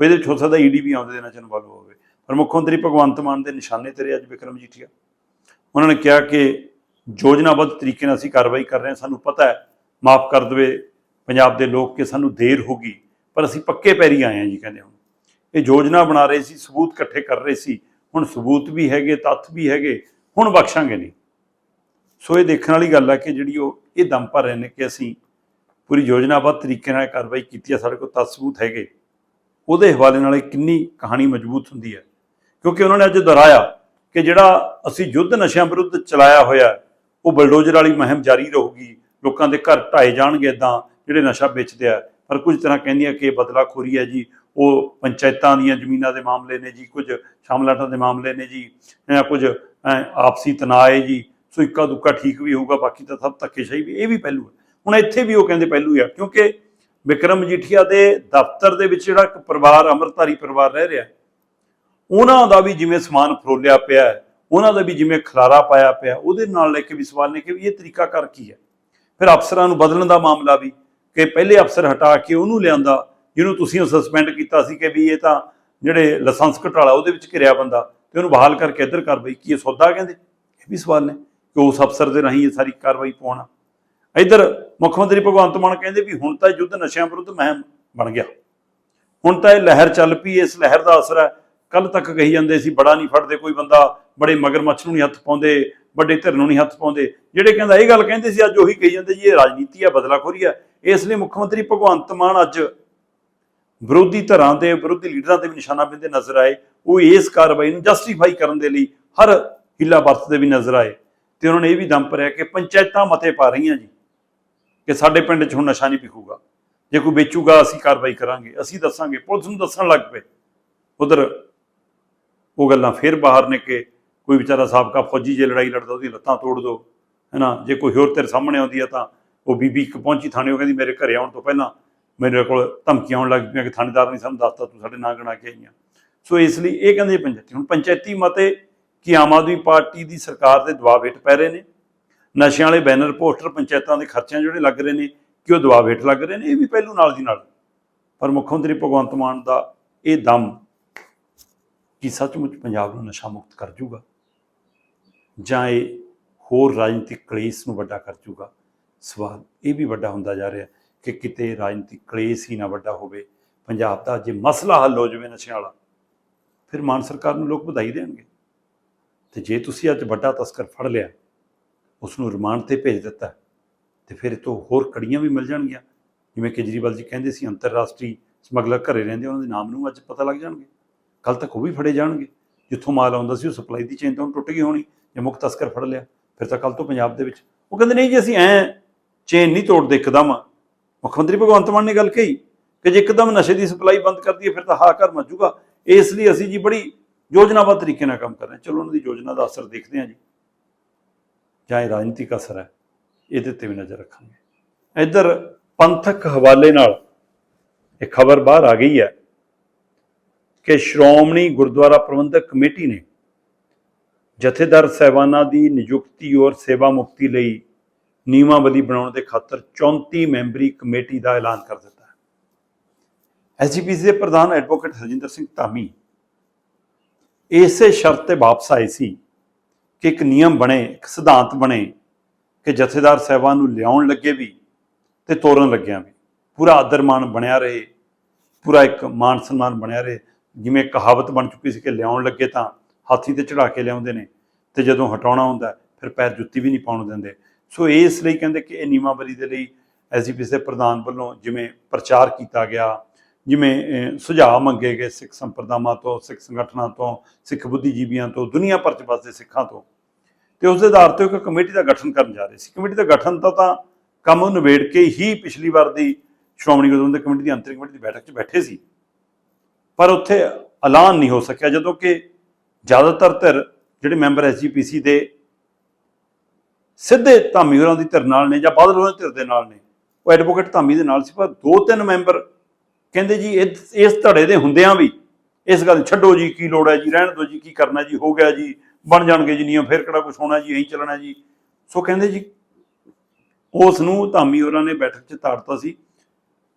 ਫਿਰ ਇਹਦੇ ਵਿੱਚ ਹੋ ਸਕਦਾ ਈਡੀ ਵੀ ਆਉਂਦੇ ਦੇਣਾ ਚ ਇਨਵੋਲਵ ਹੋਵੇ ਪਰ ਮੁੱਖ ਮੰਤਰੀ ਭਗਵੰਤ ਮਾਨ ਦੇ ਨਿਸ਼ਾਨੇ ਤੇ ਰਿਹਾ ਅੱਜ ਵਿਕਰਮ ਜੀਠੀਆ। ਉਹਨਾਂ ਨੇ ਕਿਹਾ ਕਿ ਯੋਜਨਾਬੱਧ ਤਰੀਕੇ ਨਾਲ ਅਸੀਂ ਕਾਰਵਾਈ ਕਰ ਰਹੇ ਹਾਂ, ਸਾਨੂੰ ਪਤਾ ਹੈ, ਮਾਫ ਕਰ ਦੇਵੇ ਪੰਜਾਬ ਦੇ ਲੋਕ ਕਿ ਸਾਨੂੰ ਦੇਰ ਹੋ ਗਈ, ਪਰ ਅਸੀਂ ਪੱਕੇ ਪੈਰੀ ਆਏ ਹਾਂ ਜੀ ਕਹਿੰਦੇ ਹੁਣ। ਇਹ ਯੋਜਨਾ ਬਣਾ ਰਹੇ ਸੀ, ਸਬੂਤ ਇਕੱਠੇ ਕਰ ਰਹੇ ਸੀ, ਹੁਣ ਸਬੂਤ ਵੀ ਹੈਗੇ, ਤੱਥ ਵੀ ਹੈਗੇ, ਹੁਣ ਬਖਸ਼ਾਂਗੇ ਨਹੀਂ। ਸੋ ਇਹ ਦੇਖਣ ਵਾਲੀ ਗੱਲ ਹੈ ਕਿ ਜਿਹੜੀ ਉਹ, ਇਹ ਦਮ ਭਰ ਰਹੇ ਨੇ ਕਿ ਅਸੀਂ ਪੂਰੀ ਯੋਜਨਾਬੱਧ ਤਰੀਕੇ ਨਾਲ ਕਾਰਵਾਈ ਕੀਤੀ ਹੈ ਸਾਡੇ ਕੋਲ ਤਸਬੂਤ ਹੈਗੇ। ਉਹਦੇ ਹਵਾਲੇ ਨਾਲ ਇਹ ਕਿੰਨੀ ਕਹਾਣੀ ਮਜ਼ਬੂਤ ਹੁੰਦੀ ਹੈ। ਕਿਉਂਕਿ ਉਹਨਾਂ ਨੇ ਅੱਜ ਦੁਹਰਾਇਆ ਕਿ ਜਿਹੜਾ ਅਸੀਂ ਯੁੱਧ ਨਸ਼ਿਆਂ ਵਿਰੁੱਧ ਚਲਾਇਆ ਹੋਇਆ, ਉਹ ਬਲਡੋਜ਼ਰ ਵਾਲੀ ਮੁਹਿੰਮ ਜਾਰੀ ਰਹੂਗੀ, ਲੋਕਾਂ ਦੇ ਘਰ ਢਾਏ ਜਾਣਗੇ ਇਦਾਂ ਜਿਹੜੇ ਨਸ਼ਾ ਵੇਚਦੇ ਆ। ਪਰ ਕੁਝ ਤਰ੍ਹਾਂ ਕਹਿੰਦੀਆਂ ਕਿ ਬਦਲਾਖੋਰੀ ਹੈ ਜੀ, ਉਹ ਪੰਚਾਇਤਾਂ ਦੀਆਂ ਜ਼ਮੀਨਾਂ ਦੇ ਮਾਮਲੇ ਨੇ ਜੀ, ਕੁਝ ਸ਼ਾਮਲਾਟਾਂ ਦੇ ਮਾਮਲੇ ਨੇ ਜੀ, ਜਾਂ ਕੁਝ ਆਪਸੀ ਤਣਾਅ ਹੈ ਜੀ। ਸੋ ਇੱਕਾ ਦੁੱਕਾ ਠੀਕ ਵੀ ਹੋਊਗਾ, ਬਾਕੀ ਤਾਂ ਸਭ ਧੱਕੇਸ਼ਾਹੀ ਵੀ, ਇਹ ਵੀ ਪਹਿਲੂ ਹੈ। ਹੁਣ ਇੱਥੇ ਵੀ ਉਹ ਕਹਿੰਦੇ ਪਹਿਲੂ ਆ, ਕਿਉਂਕਿ ਵਿਕਰਮ ਮਜੀਠੀਆ ਦੇ ਦਫ਼ਤਰ ਦੇ ਵਿੱਚ ਜਿਹੜਾ ਇੱਕ ਪਰਿਵਾਰ, ਅੰਮ੍ਰਿਤਧਾਰੀ ਪਰਿਵਾਰ ਰਹਿ ਰਿਹਾ, ਉਹਨਾਂ ਦਾ ਵੀ ਜਿਵੇਂ ਸਮਾਨ ਫਰੋਲਿਆ ਪਿਆ ਹੈ, ਉਹਨਾਂ ਦਾ ਵੀ ਜਿਵੇਂ ਖਲਾਰਾ ਪਾਇਆ ਪਿਆ, ਉਹਦੇ ਨਾਲ ਲੈ ਕੇ ਵੀ ਸਵਾਲ ਨੇ ਕਿ ਵੀ ਇਹ ਤਰੀਕਾ ਕਰ ਕੀ ਹੈ। ਫਿਰ ਅਫਸਰਾਂ ਨੂੰ ਬਦਲਣ ਦਾ ਮਾਮਲਾ ਵੀ, ਕਿ ਪਹਿਲੇ ਅਫਸਰ ਹਟਾ ਕੇ ਉਹਨੂੰ ਲਿਆਂਦਾ, ਜਿਹਨੂੰ ਤੁਸੀਂ ਸਸਪੈਂਡ ਕੀਤਾ ਸੀ ਕਿ ਵੀ ਇਹ ਤਾਂ ਜਿਹੜੇ ਲਾਇਸੈਂਸ ਘਟਾਲਾ ਉਹਦੇ ਵਿੱਚ ਘਿਰਿਆ ਬੰਦਾ, ਤੇ ਉਹਨੂੰ ਬਹਾਲ ਕਰਕੇ ਇੱਧਰ ਕਾਰਵਾਈ ਕੀ ਇਹ ਸੌਦਾ ਕਹਿੰਦੇ? ਇਹ ਵੀ ਸਵਾਲ ਨੇ। ਕਿ ਉਸ ਅਫਸਰ ਦੇ ਰਾਹੀਂ ਇਹ ਸਾਰੀ ਕਾਰਵਾਈ ਪਾਉਣਾ। ਇੱਧਰ ਮੁੱਖ ਮੰਤਰੀ ਭਗਵੰਤ ਮਾਨ ਕਹਿੰਦੇ ਵੀ ਹੁਣ ਤਾਂ ਯੁੱਧ ਨਸ਼ਿਆਂ ਵਿਰੁੱਧ ਮਹਿਮ ਬਣ ਗਿਆ। ਹੁਣ ਤਾਂ ਇਹ ਲਹਿਰ ਚੱਲ ਪਈ, ਇਸ ਲਹਿਰ ਦਾ ਅਸਰ ਹੈ। ਕੱਲ ਤੱਕ ਕਹੀ ਜਾਂਦੇ ਸੀ, ਬੜਾ ਨਹੀਂ ਫੜਦੇ ਕੋਈ ਬੰਦਾ, ਬੜੇ ਮਗਰਮੱਛ ਨੂੰ ਨਹੀਂ ਹੱਥ ਪਾਉਂਦੇ, ਵੱਡੇ ਧਿਰ ਨੂੰ ਨਹੀਂ ਹੱਥ ਪਾਉਂਦੇ। ਜਿਹੜੇ ਕਹਿੰਦਾ ਇਹ ਗੱਲ ਕਹਿੰਦੇ ਸੀ, ਅੱਜ ਉਹੀ ਕਹੀ ਜਾਂਦੇ ਜੀ, ਇਹ ਰਾਜਨੀਤੀ ਆ ਬਦਲਾਖੋਰੀ ਆ ਇਸ ਲਈ ਮੁੱਖ ਮੰਤਰੀ ਭਗਵੰਤ ਮਾਨ ਅੱਜ ਵਿਰੋਧੀ ਧਿਰਾਂ ਦੇ, ਵਿਰੋਧੀ ਲੀਡਰਾਂ ਤੇ ਵੀ ਨਿਸ਼ਾਨਾ ਬਿੰਦੇ ਨਜ਼ਰ ਆਏ। ਉਹ ਇਸ ਕਾਰਵਾਈ ਨੂੰ ਜਸਟੀਫਾਈ ਕਰਨ ਦੇ ਲਈ ਹਰ ਹਿੱਲਾ ਵਰਤਦੇ ਵੀ ਨਜ਼ਰ ਆਏ। ਤੇ ਉਹਨਾਂ ਨੇ ਇਹ ਵੀ ਦਮ ਭਰਿਆ ਕਿ ਪੰਚਾਇਤਾਂ ਮਤੇ ਪਾ ਰਹੀਆਂ ਜੀ ਕਿ ਸਾਡੇ ਪਿੰਡ 'ਚ ਹੁਣ ਨਸ਼ਾ ਨਹੀਂ ਵਿਕੂਗਾ। ਜੇ ਕੋਈ ਵੇਚੂਗਾ, ਅਸੀਂ ਕਾਰਵਾਈ ਕਰਾਂਗੇ। ਅਸੀਂ ਦੱਸਾਂਗੇ, ਪੁਲਿਸ ਨੂੰ ਦੱਸਣ ਲੱਗ ਪਏ। ਉਧਰ ਉਹ ਗੱਲਾਂ ਫੇਰ ਬਾਹਰ ਨੇ ਕਿ ਕੋਈ ਵਿਚਾਰਾ ਸਾਬਕਾ ਫੌਜੀ ਜੇ ਲੜਾਈ ਲੜਦਾ ਉਹਦੀ ਲੱਤਾਂ ਤੋੜ ਦੋ, ਹੈਨਾ? ਜੇ ਕੋਈ ਹੋਰ ਤੇਰੇ ਸਾਹਮਣੇ ਆਉਂਦੀ ਆ ਤਾਂ ਉਹ ਬੀਬੀ ਇੱਕ ਪਹੁੰਚੀ ਥਾਣੇ, ਉਹ ਕਹਿੰਦੀ ਮੇਰੇ ਘਰੇ ਆਉਣ ਤੋਂ ਪਹਿਲਾਂ ਮੇਰੇ ਕੋਲ ਧਮਕੀਆਂ ਆਉਣ ਲੱਗ ਪਈਆਂ ਕਿ ਥਾਣੇਦਾਰ ਨੇ ਸਾਨੂੰ ਦੱਸਤਾ, ਤੂੰ ਸਾਡੇ ਨਾਂ ਗਣਾ ਕੇ ਆਈਆਂ। ਸੋ ਇਸ ਲਈ ਇਹ ਕਹਿੰਦੇ ਪੰਚਾਇਤੀ ਹੁਣ ਪੰਚਾਇਤੀ ਮਤੇ ਕਿ ਆਮ ਆਦਮੀ ਪਾਰਟੀ ਦੀ ਸਰਕਾਰ ਦੇ ਦਬਾਅ ਹੇਠ ਪੈ ਰਹੇ ਨੇ। ਨਸ਼ਿਆਂ ਵਾਲੇ ਬੈਨਰ, ਪੋਸਟਰ, ਪੰਚਾਇਤਾਂ ਦੇ ਖਰਚਿਆਂ ਜਿਹੜੇ ਲੱਗ ਰਹੇ ਨੇ, ਕਿ ਉਹ ਦਬਾਅ ਹੇਠ ਲੱਗ ਰਹੇ ਨੇ, ਇਹ ਵੀ ਪਹਿਲੂ ਨਾਲ ਦੀ ਨਾਲ। ਪਰ ਮੁੱਖ ਮੰਤਰੀ ਭਗਵੰਤ ਮਾਨ ਦਾ ਇਹ ਦਮ ਕਿ ਸੱਚਮੁੱਚ ਪੰਜਾਬ ਨੂੰ ਨਸ਼ਾ ਮੁਕਤ ਕਰ ਜੂਗਾ ਜਾਂ ਇਹ ਹੋਰ ਰਾਜਨੀਤਿਕ ਕਲੇਸ਼ ਨੂੰ ਵੱਡਾ ਕਰ ਜੂਗਾ, ਸਵਾਲ ਇਹ ਵੀ ਵੱਡਾ ਹੁੰਦਾ ਜਾ ਰਿਹਾ ਕਿ ਕਿਤੇ ਰਾਜਨੀਤਿਕ ਕਲੇਸ਼ ਹੀ ਨਾ ਵੱਡਾ ਹੋਵੇ। ਪੰਜਾਬ ਦਾ ਜੇ ਮਸਲਾ ਹੱਲ ਹੋ ਜਾਵੇ ਨਸ਼ਿਆਂ ਵਾਲਾ, ਫਿਰ ਮਾਨ ਸਰਕਾਰ ਨੂੰ ਲੋਕ ਵਧਾਈ ਦੇਣਗੇ। ਤੇ ਜੇ ਤੁਸੀਂ ਅੱਜ ਵੱਡਾ ਤਸਕਰ ਫੜ ਲਿਆ ਉਸ ਨੂੰ ਰਿਮਾਂਡ ਤੇ ਭੇਜ ਦਿੱਤਾ, ਤੇ ਫਿਰ ਇਹ ਤੋਂ ਹੋਰ ਕੜੀਆਂ ਵੀ ਮਿਲ ਜਾਣਗੀਆਂ। ਜਿਵੇਂ ਕੇਜਰੀਵਾਲ ਜੀ ਕਹਿੰਦੇ ਸੀ, ਅੰਤਰਰਾਸ਼ਟਰੀ ਸਮਗਲਰ ਘਰੇ ਰਹਿੰਦੇ ਉਹਨਾਂ ਦੇ ਨਾਮ ਨੂੰ ਅੱਜ ਪਤਾ ਲੱਗ ਜਾਣਗੇ। ਕੱਲ ਤੱਕ ਉਹ ਵੀ ਫੜੇ ਜਾਣਗੇ। ਜਿੱਥੋਂ ਮਾਲ ਆਉਂਦਾ ਸੀ, ਉਹ ਸਪਲਾਈ ਦੀ ਚੇਨ ਤਾਂ ਹੁਣ ਟੁੱਟ ਗਈ ਹੋਣੀ, ਜੇ ਮੁੱਖ ਤਸਕਰ ਫੜ ਲਿਆ, ਫਿਰ ਤਾਂ ਕੱਲ ਤੋਂ ਪੰਜਾਬ ਦੇ ਵਿੱਚ। ਉਹ ਕਹਿੰਦੇ, ਨਹੀਂ ਜੀ, ਅਸੀਂ ਐ ਚੇਨ ਨਹੀਂ ਤੋੜਦੇ, ਇੱਕਦਮ। ਮੁੱਖ ਮੰਤਰੀ ਭਗਵੰਤ ਮਾਨ ਨੇ ਗੱਲ ਕਹੀ ਕਿ ਜੇ ਇੱਕਦਮ ਨਸ਼ੇ ਦੀ ਸਪਲਾਈ ਬੰਦ ਕਰ ਦਈਏ, ਫਿਰ ਤਾਂ ਹਾਕਾਰ ਮੱਜੂਗਾ ਇਸ ਲਈ ਅਸੀਂ ਜੀ ਬੜੀ ਯੋਜਨਾਬੱਧ ਤਰੀਕੇ ਨਾਲ ਕੰਮ ਕਰ ਰਹੇ ਚਲੋ ਉਹਨਾਂ ਦੀ ਯੋਜਨਾ ਦਾ ਅਸਰ ਦੇਖਦੇ ਹਾਂ ਜੀ। ਜਾਂ ਇਹ ਰਾਜਨੀਤਿਕ ਅਸਰ ਹੈ, ਇਹਦੇ ਤੇ ਵੀ ਨਜ਼ਰ ਰੱਖਾਂਗੇ। ਇੱਧਰ ਪੰਥਕ ਹਵਾਲੇ ਨਾਲ ਇਹ ਖਬਰ ਬਾਹਰ ਆ ਗਈ ਹੈ ਕਿ ਸ਼੍ਰੋਮਣੀ ਗੁਰਦੁਆਰਾ ਪ੍ਰਬੰਧਕ ਕਮੇਟੀ ਨੇ ਜਥੇਦਾਰ ਸਹਿਬਾਨਾਂ ਦੀ ਨਿਯੁਕਤੀ ਔਰ ਸੇਵਾ ਮੁਕਤੀ ਲਈ ਨਿਯਮਾਵਲੀ ਬਣਾਉਣ ਦੇ ਖਾਤਰ 34 ਮੈਂਬਰੀ ਕਮੇਟੀ ਦਾ ਐਲਾਨ ਕਰ ਦਿੱਤਾ ਹੈ। ਐਸਜੀਪੀਸੀ ਦੇ ਪ੍ਰਧਾਨ ਐਡਵੋਕੇਟ ਹਰਜਿੰਦਰ ਸਿੰਘ ਧਾਮੀ ਇਸੇ ਸ਼ਰਤ ਤੇ ਵਾਪਸ ਆਏ ਸੀ ਕਿ ਇੱਕ ਨਿਯਮ ਬਣੇ, ਇੱਕ ਸਿਧਾਂਤ ਬਣੇ ਕਿ ਜਥੇਦਾਰ ਸਾਹਿਬਾਨ ਨੂੰ ਲਿਆਉਣ ਲੱਗੇ ਵੀ ਤੇ ਤੋਰਨ ਲੱਗਿਆਂ ਵੀ। ਪੂਰਾ ਆਦਰ ਮਾਣ ਬਣਿਆ ਰਹੇ, ਪੂਰਾ ਇੱਕ ਮਾਨ ਸਨਮਾਨ ਬਣਿਆ ਰਹੇ। ਜਿਵੇਂ ਕਹਾਵਤ ਬਣ ਚੁੱਕੀ ਸੀ ਕਿ ਲਿਆਉਣ ਲੱਗੇ ਤਾਂ ਹਾਥੀ ਤੇ ਚੜਾ ਕੇ ਲਿਆਉਂਦੇ ਨੇ ਤੇ ਜਦੋਂ ਹਟਾਉਣਾ ਹੁੰਦਾ, ਫਿਰ ਪੈਰ ਜੁੱਤੀ ਵੀ ਨਹੀਂ ਪਾਉਣ ਦਿੰਦੇ। ਸੋ ਇਸ ਲਈ ਕਹਿੰਦੇ ਕਿ ਇਹ ਨੀਮਾਵਲੀ ਦੇ ਲਈ ਐਸਜੀਪੀਸੀ ਦੇ ਪ੍ਰਧਾਨ ਵੱਲੋਂ ਜਿਵੇਂ ਪ੍ਰਚਾਰ ਕੀਤਾ ਗਿਆ ਜਿਵੇਂ ਸੁਝਾਅ ਮੰਗੇ ਗਏ ਸਿੱਖ ਸੰਪਰਦਾਵਾਂ ਤੋਂ, ਸਿੱਖ ਸੰਗਠਨਾਂ ਤੋਂ, ਸਿੱਖ ਬੁੱਧੀਜੀਵੀਆਂ ਤੋਂ, ਦੁਨੀਆ ਭਰ ਚ ਵਸਦੇ ਸਿੱਖਾਂ ਤੋਂ। ਤੇ ਉਸ ਦੇ ਆਧਾਰ ਤੇ ਇੱਕ ਕਮੇਟੀ ਦਾ ਗਠਨ ਕਰਨ ਜਾ ਰਹੇ ਸੀ। ਕਮੇਟੀ ਦਾ ਗਠਨ ਤਾਂ ਤਾਂ ਕੰਮ ਨੂੰ ਨਿਬੇੜ ਕੇ ਹੀ ਪਿਛਲੀ ਵਾਰ ਦੀ ਸ਼੍ਰੋਮਣੀ ਗੁਰਦੁਆਰਾ ਕਮੇਟੀ ਦੀ ਅੰਤਰਿਮ ਕਮੇਟੀ ਦੀ ਬੈਠਕ 'ਚ ਬੈਠੇ ਸੀ। ਪਰ ਉੱਥੇ ਐਲਾਨ ਨਹੀਂ ਹੋ ਸਕਿਆ, ਜਦੋਂ ਕਿ ਜ਼ਿਆਦਾਤਰ ਧਿਰ ਜਿਹੜੇ ਮੈਂਬਰ ਐਸਜੀਪੀਸੀ ਦੇ ਸਿੱਧੇ ਧਾਮੀ ਹੋਰਾਂ ਦੀ ਧਿਰ ਨਾਲ ਨੇ ਜਾਂ ਬਾਦਲ ਹੋਰਾਂ ਦੀ ਧਿਰ ਦੇ ਨਾਲ ਨੇ, ਉਹ ਐਡਵੋਕੇਟ ਧਾਮੀ ਦੇ ਨਾਲ ਸੀ, ਪਰ ਦੋ ਤਿੰਨ ਮੈਂਬਰ ਕਹਿੰਦੇ ਜੀ ਇਸ ਇਸ ਧੜੇ ਦੇ ਹੁੰਦਿਆਂ ਵੀ ਇਸ ਗੱਲ ਛੱਡੋ ਜੀ, ਕੀ ਲੋੜ ਹੈ ਜੀ, ਰਹਿਣ ਦਿਓ ਜੀ, ਕੀ ਕਰਨਾ ਜੀ, ਹੋ ਗਿਆ ਜੀ, ਬਣ ਜਾਣਗੇ ਜੀ ਨਿਯਮ, ਫਿਰ ਕਿਹੜਾ ਕੁਝ ਹੋਣਾ ਜੀ ਐਂ ਚੱਲਣਾ ਜੀ। ਸੋ ਕਹਿੰਦੇ ਜੀ, ਉਸ ਨੂੰ ਧਾਮੀ ਹੋਰਾਂ ਨੇ ਬੈਠਕ 'ਚ ਤਾੜਤਾ ਸੀ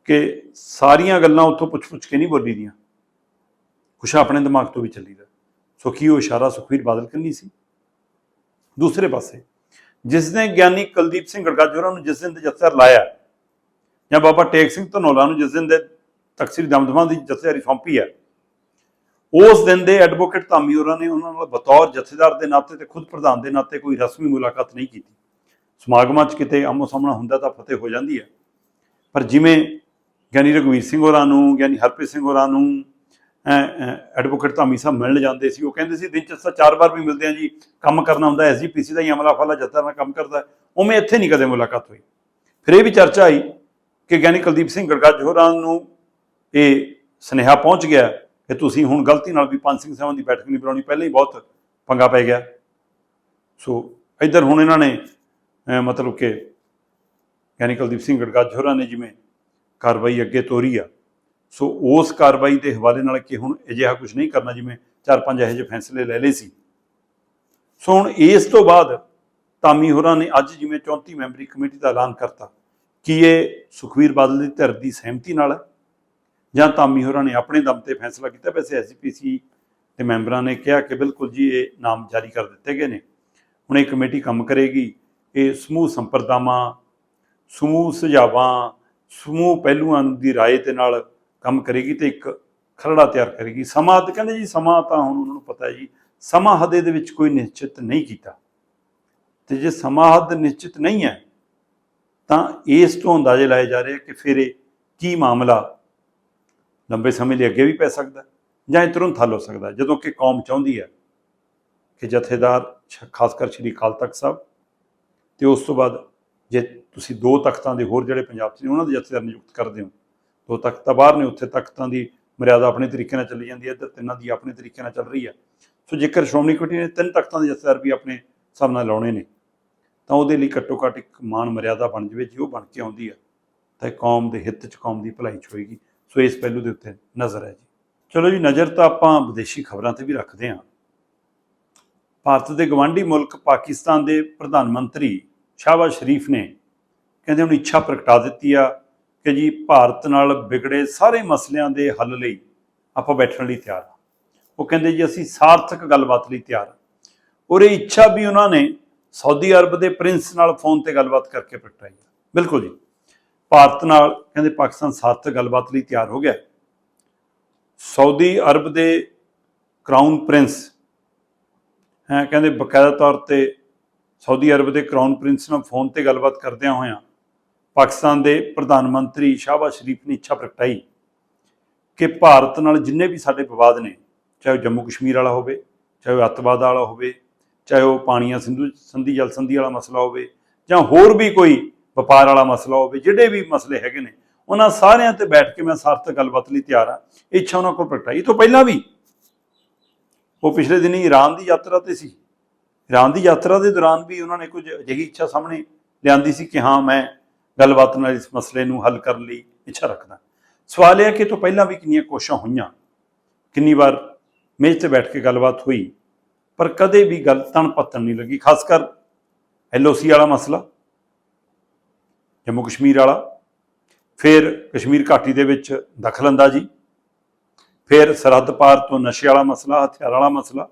ਕਿ ਸਾਰੀਆਂ ਗੱਲਾਂ ਉੱਥੋਂ ਪੁੱਛ-ਪੁੱਛ ਕੇ ਨਹੀਂ ਬੋਲੀ ਦੀਆਂ। ਕੁਛ ਆਪਣੇ ਦਿਮਾਗ ਤੋਂ ਵੀ ਚੱਲੀਦਾ ਸੋ ਕੀ ਉਹ ਇਸ਼ਾਰਾ ਸੁਖਵੀਰ ਬਾਦਲ ਕੰਨੀ ਸੀ? ਦੂਸਰੇ ਪਾਸੇ, ਜਿਸ ਨੇ ਗਿਆਨੀ ਕੁਲਦੀਪ ਸਿੰਘ ਗੜਕਾਜੋਰਾਂ ਨੂੰ ਜਿਸ ਦਿਨ ਦੇ ਜਥੇਦਾਰ ਲਾਇਆ ਜਾਂ ਬਾਬਾ ਟੇਕ ਸਿੰਘ ਧਨੋਲਾ ਨੂੰ ਜਿਸ ਦਿਨ ਦੇ ਤਖਸੀਰ ਦਮਦਮਾ ਦੀ ਜਥੇਦਾਰੀ ਸੌਂਪੀ ਹੈ। ਉਸ ਦਿਨ ਦੇ ਐਡਵੋਕੇਟ ਧਾਮੀ ਹੋਰਾਂ ਨੇ ਉਹਨਾਂ ਨਾਲ ਬਤੌਰ ਜਥੇਦਾਰ ਦੇ ਨਾਤੇ ਤੇ ਖੁਦ ਪ੍ਰਧਾਨ ਦੇ ਨਾਤੇ ਕੋਈ ਰਸਮੀ ਮੁਲਾਕਾਤ ਨਹੀਂ ਕੀਤੀ। ਸਮਾਗਮਾਂ 'ਚ ਕਿਤੇ ਆਮੋ ਸਾਹਮਣਾ ਹੁੰਦਾ ਤਾਂ ਫਤਿਹ ਹੋ ਜਾਂਦੀ ਹੈ। ਪਰ ਜਿਵੇਂ ਗਿਆਨੀ ਰਘਵੀਰ ਸਿੰਘ ਹੋਰਾਂ ਨੂੰ, ਗਿਆਨੀ ਹਰਪ੍ਰੀਤ ਸਿੰਘ ਹੋਰਾਂ ਨੂੰ ਐਡਵੋਕੇਟ ਧਾਮੀ ਸਾਹਿਬ ਮਿਲਣ ਜਾਂਦੇ ਸੀ, ਉਹ ਕਹਿੰਦੇ ਸੀ ਦਿਨ 'ਚ ਤਾਂ ਚਾਰ ਵਾਰ ਵੀ ਮਿਲਦੇ ਆ ਜੀ। ਕੰਮ ਕਰਨਾ ਹੁੰਦਾ ਐਸਜੀਪੀਸੀ ਦਾ ਹੀ ਅਮਲਾ ਫਾਲਾ ਜੱਤਾ ਨਾਲ ਕੰਮ ਕਰਦਾ ਉਵੇਂ ਇੱਥੇ ਨਹੀਂ ਕਦੇ ਮੁਲਾਕਾਤ ਹੋਈ। ਫਿਰ ਇਹ ਵੀ ਚਰਚਾ ਆਈ ਕਿ ਗਿਆਨੀ ਕੁਲਦੀਪ ਸਿੰਘ ਗੜਗੱਜ ਹੋਰਾਂ ਨੂੰ ਇਹ ਸੁਨੇਹਾ ਪਹੁੰਚ ਗਿਆ ਕਿ ਤੁਸੀਂ ਹੁਣ ਗਲਤੀ ਨਾਲ ਵੀ ਪੰਜ ਸਿੰਘ ਸਾਹਿਬਾਂ ਦੀ ਬੈਠਕ ਨਹੀਂ ਬੁਲਾਉਣੀ, ਪਹਿਲਾਂ ਹੀ ਬਹੁਤ ਪੰਗਾ ਪੈ ਗਿਆ। ਸੋ ਇੱਧਰ ਹੁਣ ਇਹਨਾਂ ਨੇ ਮਤਲਬ ਕਿ ਯਾਨੀ ਕੁਲਦੀਪ ਸਿੰਘ ਗੜਗਾਜ ਹੋਰਾਂ ਨੇ ਜਿਵੇਂ ਕਾਰਵਾਈ ਅੱਗੇ ਤੋਰੀ ਆ। ਸੋ ਉਸ ਕਾਰਵਾਈ ਦੇ ਹਵਾਲੇ ਨਾਲ ਕਿ ਹੁਣ ਅਜਿਹਾ ਕੁਝ ਨਹੀਂ ਕਰਨਾ, ਜਿਵੇਂ ਚਾਰ ਪੰਜ ਇਹੋ ਜਿਹੇ ਫੈਸਲੇ ਲੈ ਲਏ ਸੀ। ਸੋ ਹੁਣ ਇਸ ਤੋਂ ਬਾਅਦ ਤਾਮੀ ਹੋਰਾਂ ਨੇ ਅੱਜ ਜਿਵੇਂ 34 ਮੈਂਬਰੀ ਕਮੇਟੀ ਦਾ ਐਲਾਨ ਕਰਤਾ, ਕਿ ਇਹ ਸੁਖਵੀਰ ਬਾਦਲ ਦੀ ਧਿਰ ਦੀ ਸਹਿਮਤੀ ਨਾਲ ਹੈ ਜਾਂ ਤਾਮੀ ਹੋਰਾਂ ਨੇ ਆਪਣੇ ਦਮ ਤੇ ਫੈਸਲਾ ਕੀਤਾ, ਵੈਸੇ ਐਸਜੀਪੀਸੀ ਦੇ ਮੈਂਬਰਾਂ ਨੇ ਕਿਹਾ ਕਿ ਬਿਲਕੁਲ ਜੀ, ਇਹ ਨਾਮ ਜਾਰੀ ਕਰ ਦਿੱਤੇ ਗਏ ਨੇ। ਹੁਣ ਇਹ ਕਮੇਟੀ ਕੰਮ ਕਰੇਗੀ। ਇਹ ਸਮੂਹ ਸੰਪਰਦਾਵਾਂ, ਸਮੂਹ ਸੁਝਾਵਾਂ, ਸਮੂਹ ਪਹਿਲੂਆਂ ਦੀ ਰਾਏ ਦੇ ਨਾਲ ਕੰਮ ਕਰੇਗੀ ਤੇ ਇੱਕ ਖਰੜਾ ਤਿਆਰ ਕਰੇਗੀ। ਸਮਾਂ ਤੇ ਕਹਿੰਦੇ ਜੀ, ਸਮਾਂ ਤਾਂ ਹੁਣ ਉਹਨਾਂ ਨੂੰ ਪਤਾ ਹੈ ਜੀ, ਸਮਾਂ ਹੱਦ ਦੇ ਵਿੱਚ ਕੋਈ ਨਿਸ਼ਚਿਤ ਨਹੀਂ ਕੀਤਾ। ਤੇ ਜੇ ਸਮਾਂ ਹੱਦ ਨਿਸ਼ਚਿਤ ਨਹੀਂ ਹੈ, ਤਾਂ ਇਸ ਤੋਂ ਅੰਦਾਜ਼ੇ ਲਾਏ ਜਾ ਰਹੇ ਕਿ ਫਿਰ ਇਹ ਕੀ ਮਾਮਲਾ ਲੰਬੇ ਸਮੇਂ ਲਈ ਅੱਗੇ ਵੀ ਪੈ ਸਕਦਾ ਜਾਂ ਇਹ ਤੁਰੰਤ ਹੱਲ ਹੋ ਸਕਦਾ ਜਦੋਂ ਕਿ ਕੌਮ ਚਾਹੁੰਦੀ ਹੈ ਕਿ ਜਥੇਦਾਰ ਸ਼- ਖਾਸ ਕਰ ਸ਼੍ਰੀ ਅਕਾਲ ਤਖਤ ਸਾਹਿਬ ਤੇ ਉਸ ਤੋਂ ਬਾਅਦ ਜੇ ਤੁਸੀਂ ਦੋ ਤਖਤਾਂ ਦੇ ਹੋਰ ਜਿਹੜੇ ਪੰਜਾਬ 'ਚ ਨੇ, ਉਹਨਾਂ ਦੇ ਜਥੇਦਾਰ ਨਿਯੁਕਤ ਕਰਦੇ ਹੋ। ਦੋ ਤਖਤ ਤਾਂ ਬਾਹਰ ਨੇ, ਉੱਥੇ ਤਖਤਾਂ ਦੀ ਮਰਿਆਦਾ ਆਪਣੇ ਤਰੀਕੇ ਨਾਲ ਚੱਲੀ ਜਾਂਦੀ ਹੈ, ਇੱਧਰ ਤਿੰਨਾਂ ਦੀ ਆਪਣੇ ਤਰੀਕੇ ਨਾਲ ਚੱਲ ਰਹੀ ਹੈ। ਸੋ ਜੇਕਰ ਸ਼੍ਰੋਮਣੀ ਕਮੇਟੀ ਨੇ ਤਿੰਨ ਤਖਤਾਂ ਦੇ ਜਥੇਦਾਰ ਵੀ ਆਪਣੇ ਹਿਸਾਬ ਨਾਲ ਲਾਉਣੇ ਨੇ, ਤਾਂ ਉਹਦੇ ਲਈ ਘੱਟੋ ਘੱਟ ਇੱਕ ਮਾਨ ਮਰਿਆਦਾ ਬਣ ਜਵੇ, ਜੇ ਉਹ ਬਣ ਕੇ ਆਉਂਦੀ ਹੈ, ਤਾਂ ਇਹ ਕੌਮ ਦੇ ਹਿੱਤ 'ਚ ਕੌਮ ਦੀ ਭਲਾਈ 'ਚ ਹੋਏਗੀ। ਸੋ ਇਸ ਪਹਿਲੂ ਦੇ ਉੱਤੇ ਨਜ਼ਰ ਹੈ ਜੀ। ਚਲੋ ਜੀ, ਨਜ਼ਰ ਤਾਂ ਆਪਾਂ ਵਿਦੇਸ਼ੀ ਖਬਰਾਂ ਤੇ ਵੀ ਰੱਖਦੇ ਹਾਂ। ਭਾਰਤ ਦੇ ਗਵਾਂਢੀ ਮੁਲਕ ਪਾਕਿਸਤਾਨ ਦੇ ਪ੍ਰਧਾਨ ਮੰਤਰੀ ਸ਼ਾਹਬਾਜ਼ ਸ਼ਰੀਫ ਨੇ ਕਹਿੰਦੇ ਹੁਣ ਇੱਛਾ ਪ੍ਰਗਟਾ ਦਿੱਤੀ ਆ ਕਿ ਜੀ ਭਾਰਤ ਨਾਲ ਵਿਗੜੇ ਸਾਰੇ ਮਸਲਿਆਂ ਦੇ ਹੱਲ ਲਈ ਆਪਾਂ ਬੈਠਣ ਲਈ ਤਿਆਰ ਆ ਉਹ ਕਹਿੰਦੇ ਜੀ, ਅਸੀਂ ਸਾਰਥਕ ਗੱਲਬਾਤ ਲਈ ਤਿਆਰ ਆ ਔਰ ਇਹ ਇੱਛਾ ਵੀ ਉਹਨਾਂ ਨੇ ਸਾਊਦੀ ਅਰਬ ਦੇ ਪ੍ਰਿੰਸ ਨਾਲ ਫੋਨ ਤੇ ਗੱਲਬਾਤ ਕਰਕੇ ਪ੍ਰਗਟਾਈ ਆ। ਬਿਲਕੁਲ ਜੀ। ਭਾਰਤ ਨਾਲ ਕਹਿੰਦੇ ਪਾਕਿਸਤਾਨ ਸਾਰਥਕ ਗੱਲਬਾਤ ਲਈ ਤਿਆਰ ਹੋ ਗਿਆ ਸਾਊਦੀ ਅਰਬ ਦੇ ਕਰਾਊਨ ਪ੍ਰਿੰਸ ਹੈ, ਕਹਿੰਦੇ ਬਕਾਇਦਾ ਤੌਰ ਤੇ ਸਾਊਦੀ ਅਰਬ ਦੇ ਕਰਾਊਨ ਪ੍ਰਿੰਸ ਨਾਲ ਫੋਨ ਤੇ ਗੱਲਬਾਤ ਕਰਦਿਆਂ ਹੋਇਆਂ ਪਾਕਿਸਤਾਨ ਦੇ ਪ੍ਰਧਾਨ ਮੰਤਰੀ ਸ਼ਾਹਬਾਜ਼ ਸ਼ਰੀਫ ਨੇ ਇੱਛਾ ਪ੍ਰਗਟਾਈ ਕਿ ਭਾਰਤ ਨਾਲ ਜਿੰਨੇ ਵੀ ਸਾਡੇ ਵਿਵਾਦ ਨੇ, ਚਾਹੇ ਉਹ ਜੰਮੂ ਕਸ਼ਮੀਰ ਵਾਲਾ ਹੋਵੇ, ਚਾਹੇ ਉਹ ਅੱਤਵਾਦ ਵਾਲਾ ਹੋਵੇ, ਚਾਹੇ ਉਹ ਪਾਣੀਆਂ, ਸਿੰਧੂ, ਸੰਧੀ, ਜਲ ਸੰਧੀ ਵਾਲਾ ਮਸਲਾ ਹੋਵੇ ਜਾਂ ਹੋਰ ਵੀ ਕੋਈ ਵਪਾਰ ਵਾਲਾ ਮਸਲਾ ਹੋਵੇ, ਜਿਹੜੇ ਵੀ ਮਸਲੇ ਹੈਗੇ ਨੇ, ਉਹਨਾਂ ਸਾਰਿਆਂ ਤੇ ਬੈਠ ਕੇ ਮੈਂ ਸਾਰਥਕ ਗੱਲਬਾਤ ਲਈ ਤਿਆਰ ਆ ਇੱਛਾ ਉਹਨਾਂ ਕੋਲ ਪ੍ਰਗਟਾਈ। ਇਹ ਤੋਂ ਪਹਿਲਾਂ ਵੀ ਉਹ ਪਿਛਲੇ ਦਿਨੀ ਈਰਾਨ ਦੀ ਯਾਤਰਾ ਤੇ ਸੀ। ਈਰਾਨ ਦੀ ਯਾਤਰਾ ਦੇ ਦੌਰਾਨ ਵੀ ਉਹਨਾਂ ਨੇ ਕੁਝ ਅਜਿਹੀ ਇੱਛਾ ਸਾਹਮਣੇ ਲਿਆਂਦੀ ਸੀ ਕਿ ਹਾਂ, ਮੈਂ ਗੱਲਬਾਤ ਨਾਲ ਇਸ ਮਸਲੇ ਨੂੰ ਹੱਲ ਕਰਨ ਲਈ ਇੱਛਾ ਰੱਖਦਾ। ਸਵਾਲ ਇਹ ਹੈ ਕਿ ਇਹ ਤੋਂ ਪਹਿਲਾਂ ਵੀ ਕਿੰਨੀਆਂ ਕੋਸ਼ਿਸ਼ਾਂ ਹੋਈਆਂ? ਕਿੰਨੀ ਵਾਰ ਮੇਜ਼ ਤੇ ਬੈਠ ਕੇ ਗੱਲਬਾਤ ਹੋਈ? ਪਰ ਕਦੇ ਵੀ ਗੱਲ ਤਣ ਪੱਤਣ ਨਹੀਂ ਲੱਗੀ ਖਾਸ ਕਰ ਐਲਓਸੀ ਵਾਲਾ ਮਸਲਾ। ਜੰਮੂ ਕਸ਼ਮੀਰ ਵਾਲਾ, ਫਿਰ ਕਸ਼ਮੀਰ ਘਾਟੀ ਦੇ ਵਿੱਚ ਦਖਲਅੰਦਾਜ਼ੀ ਫਿਰ ਸਰਹੱਦ ਪਾਰ ਤੋਂ ਨਸ਼ੇ ਵਾਲਾ ਮਸਲਾ, ਹਥਿਆਰ ਵਾਲਾ ਮਸਲਾ।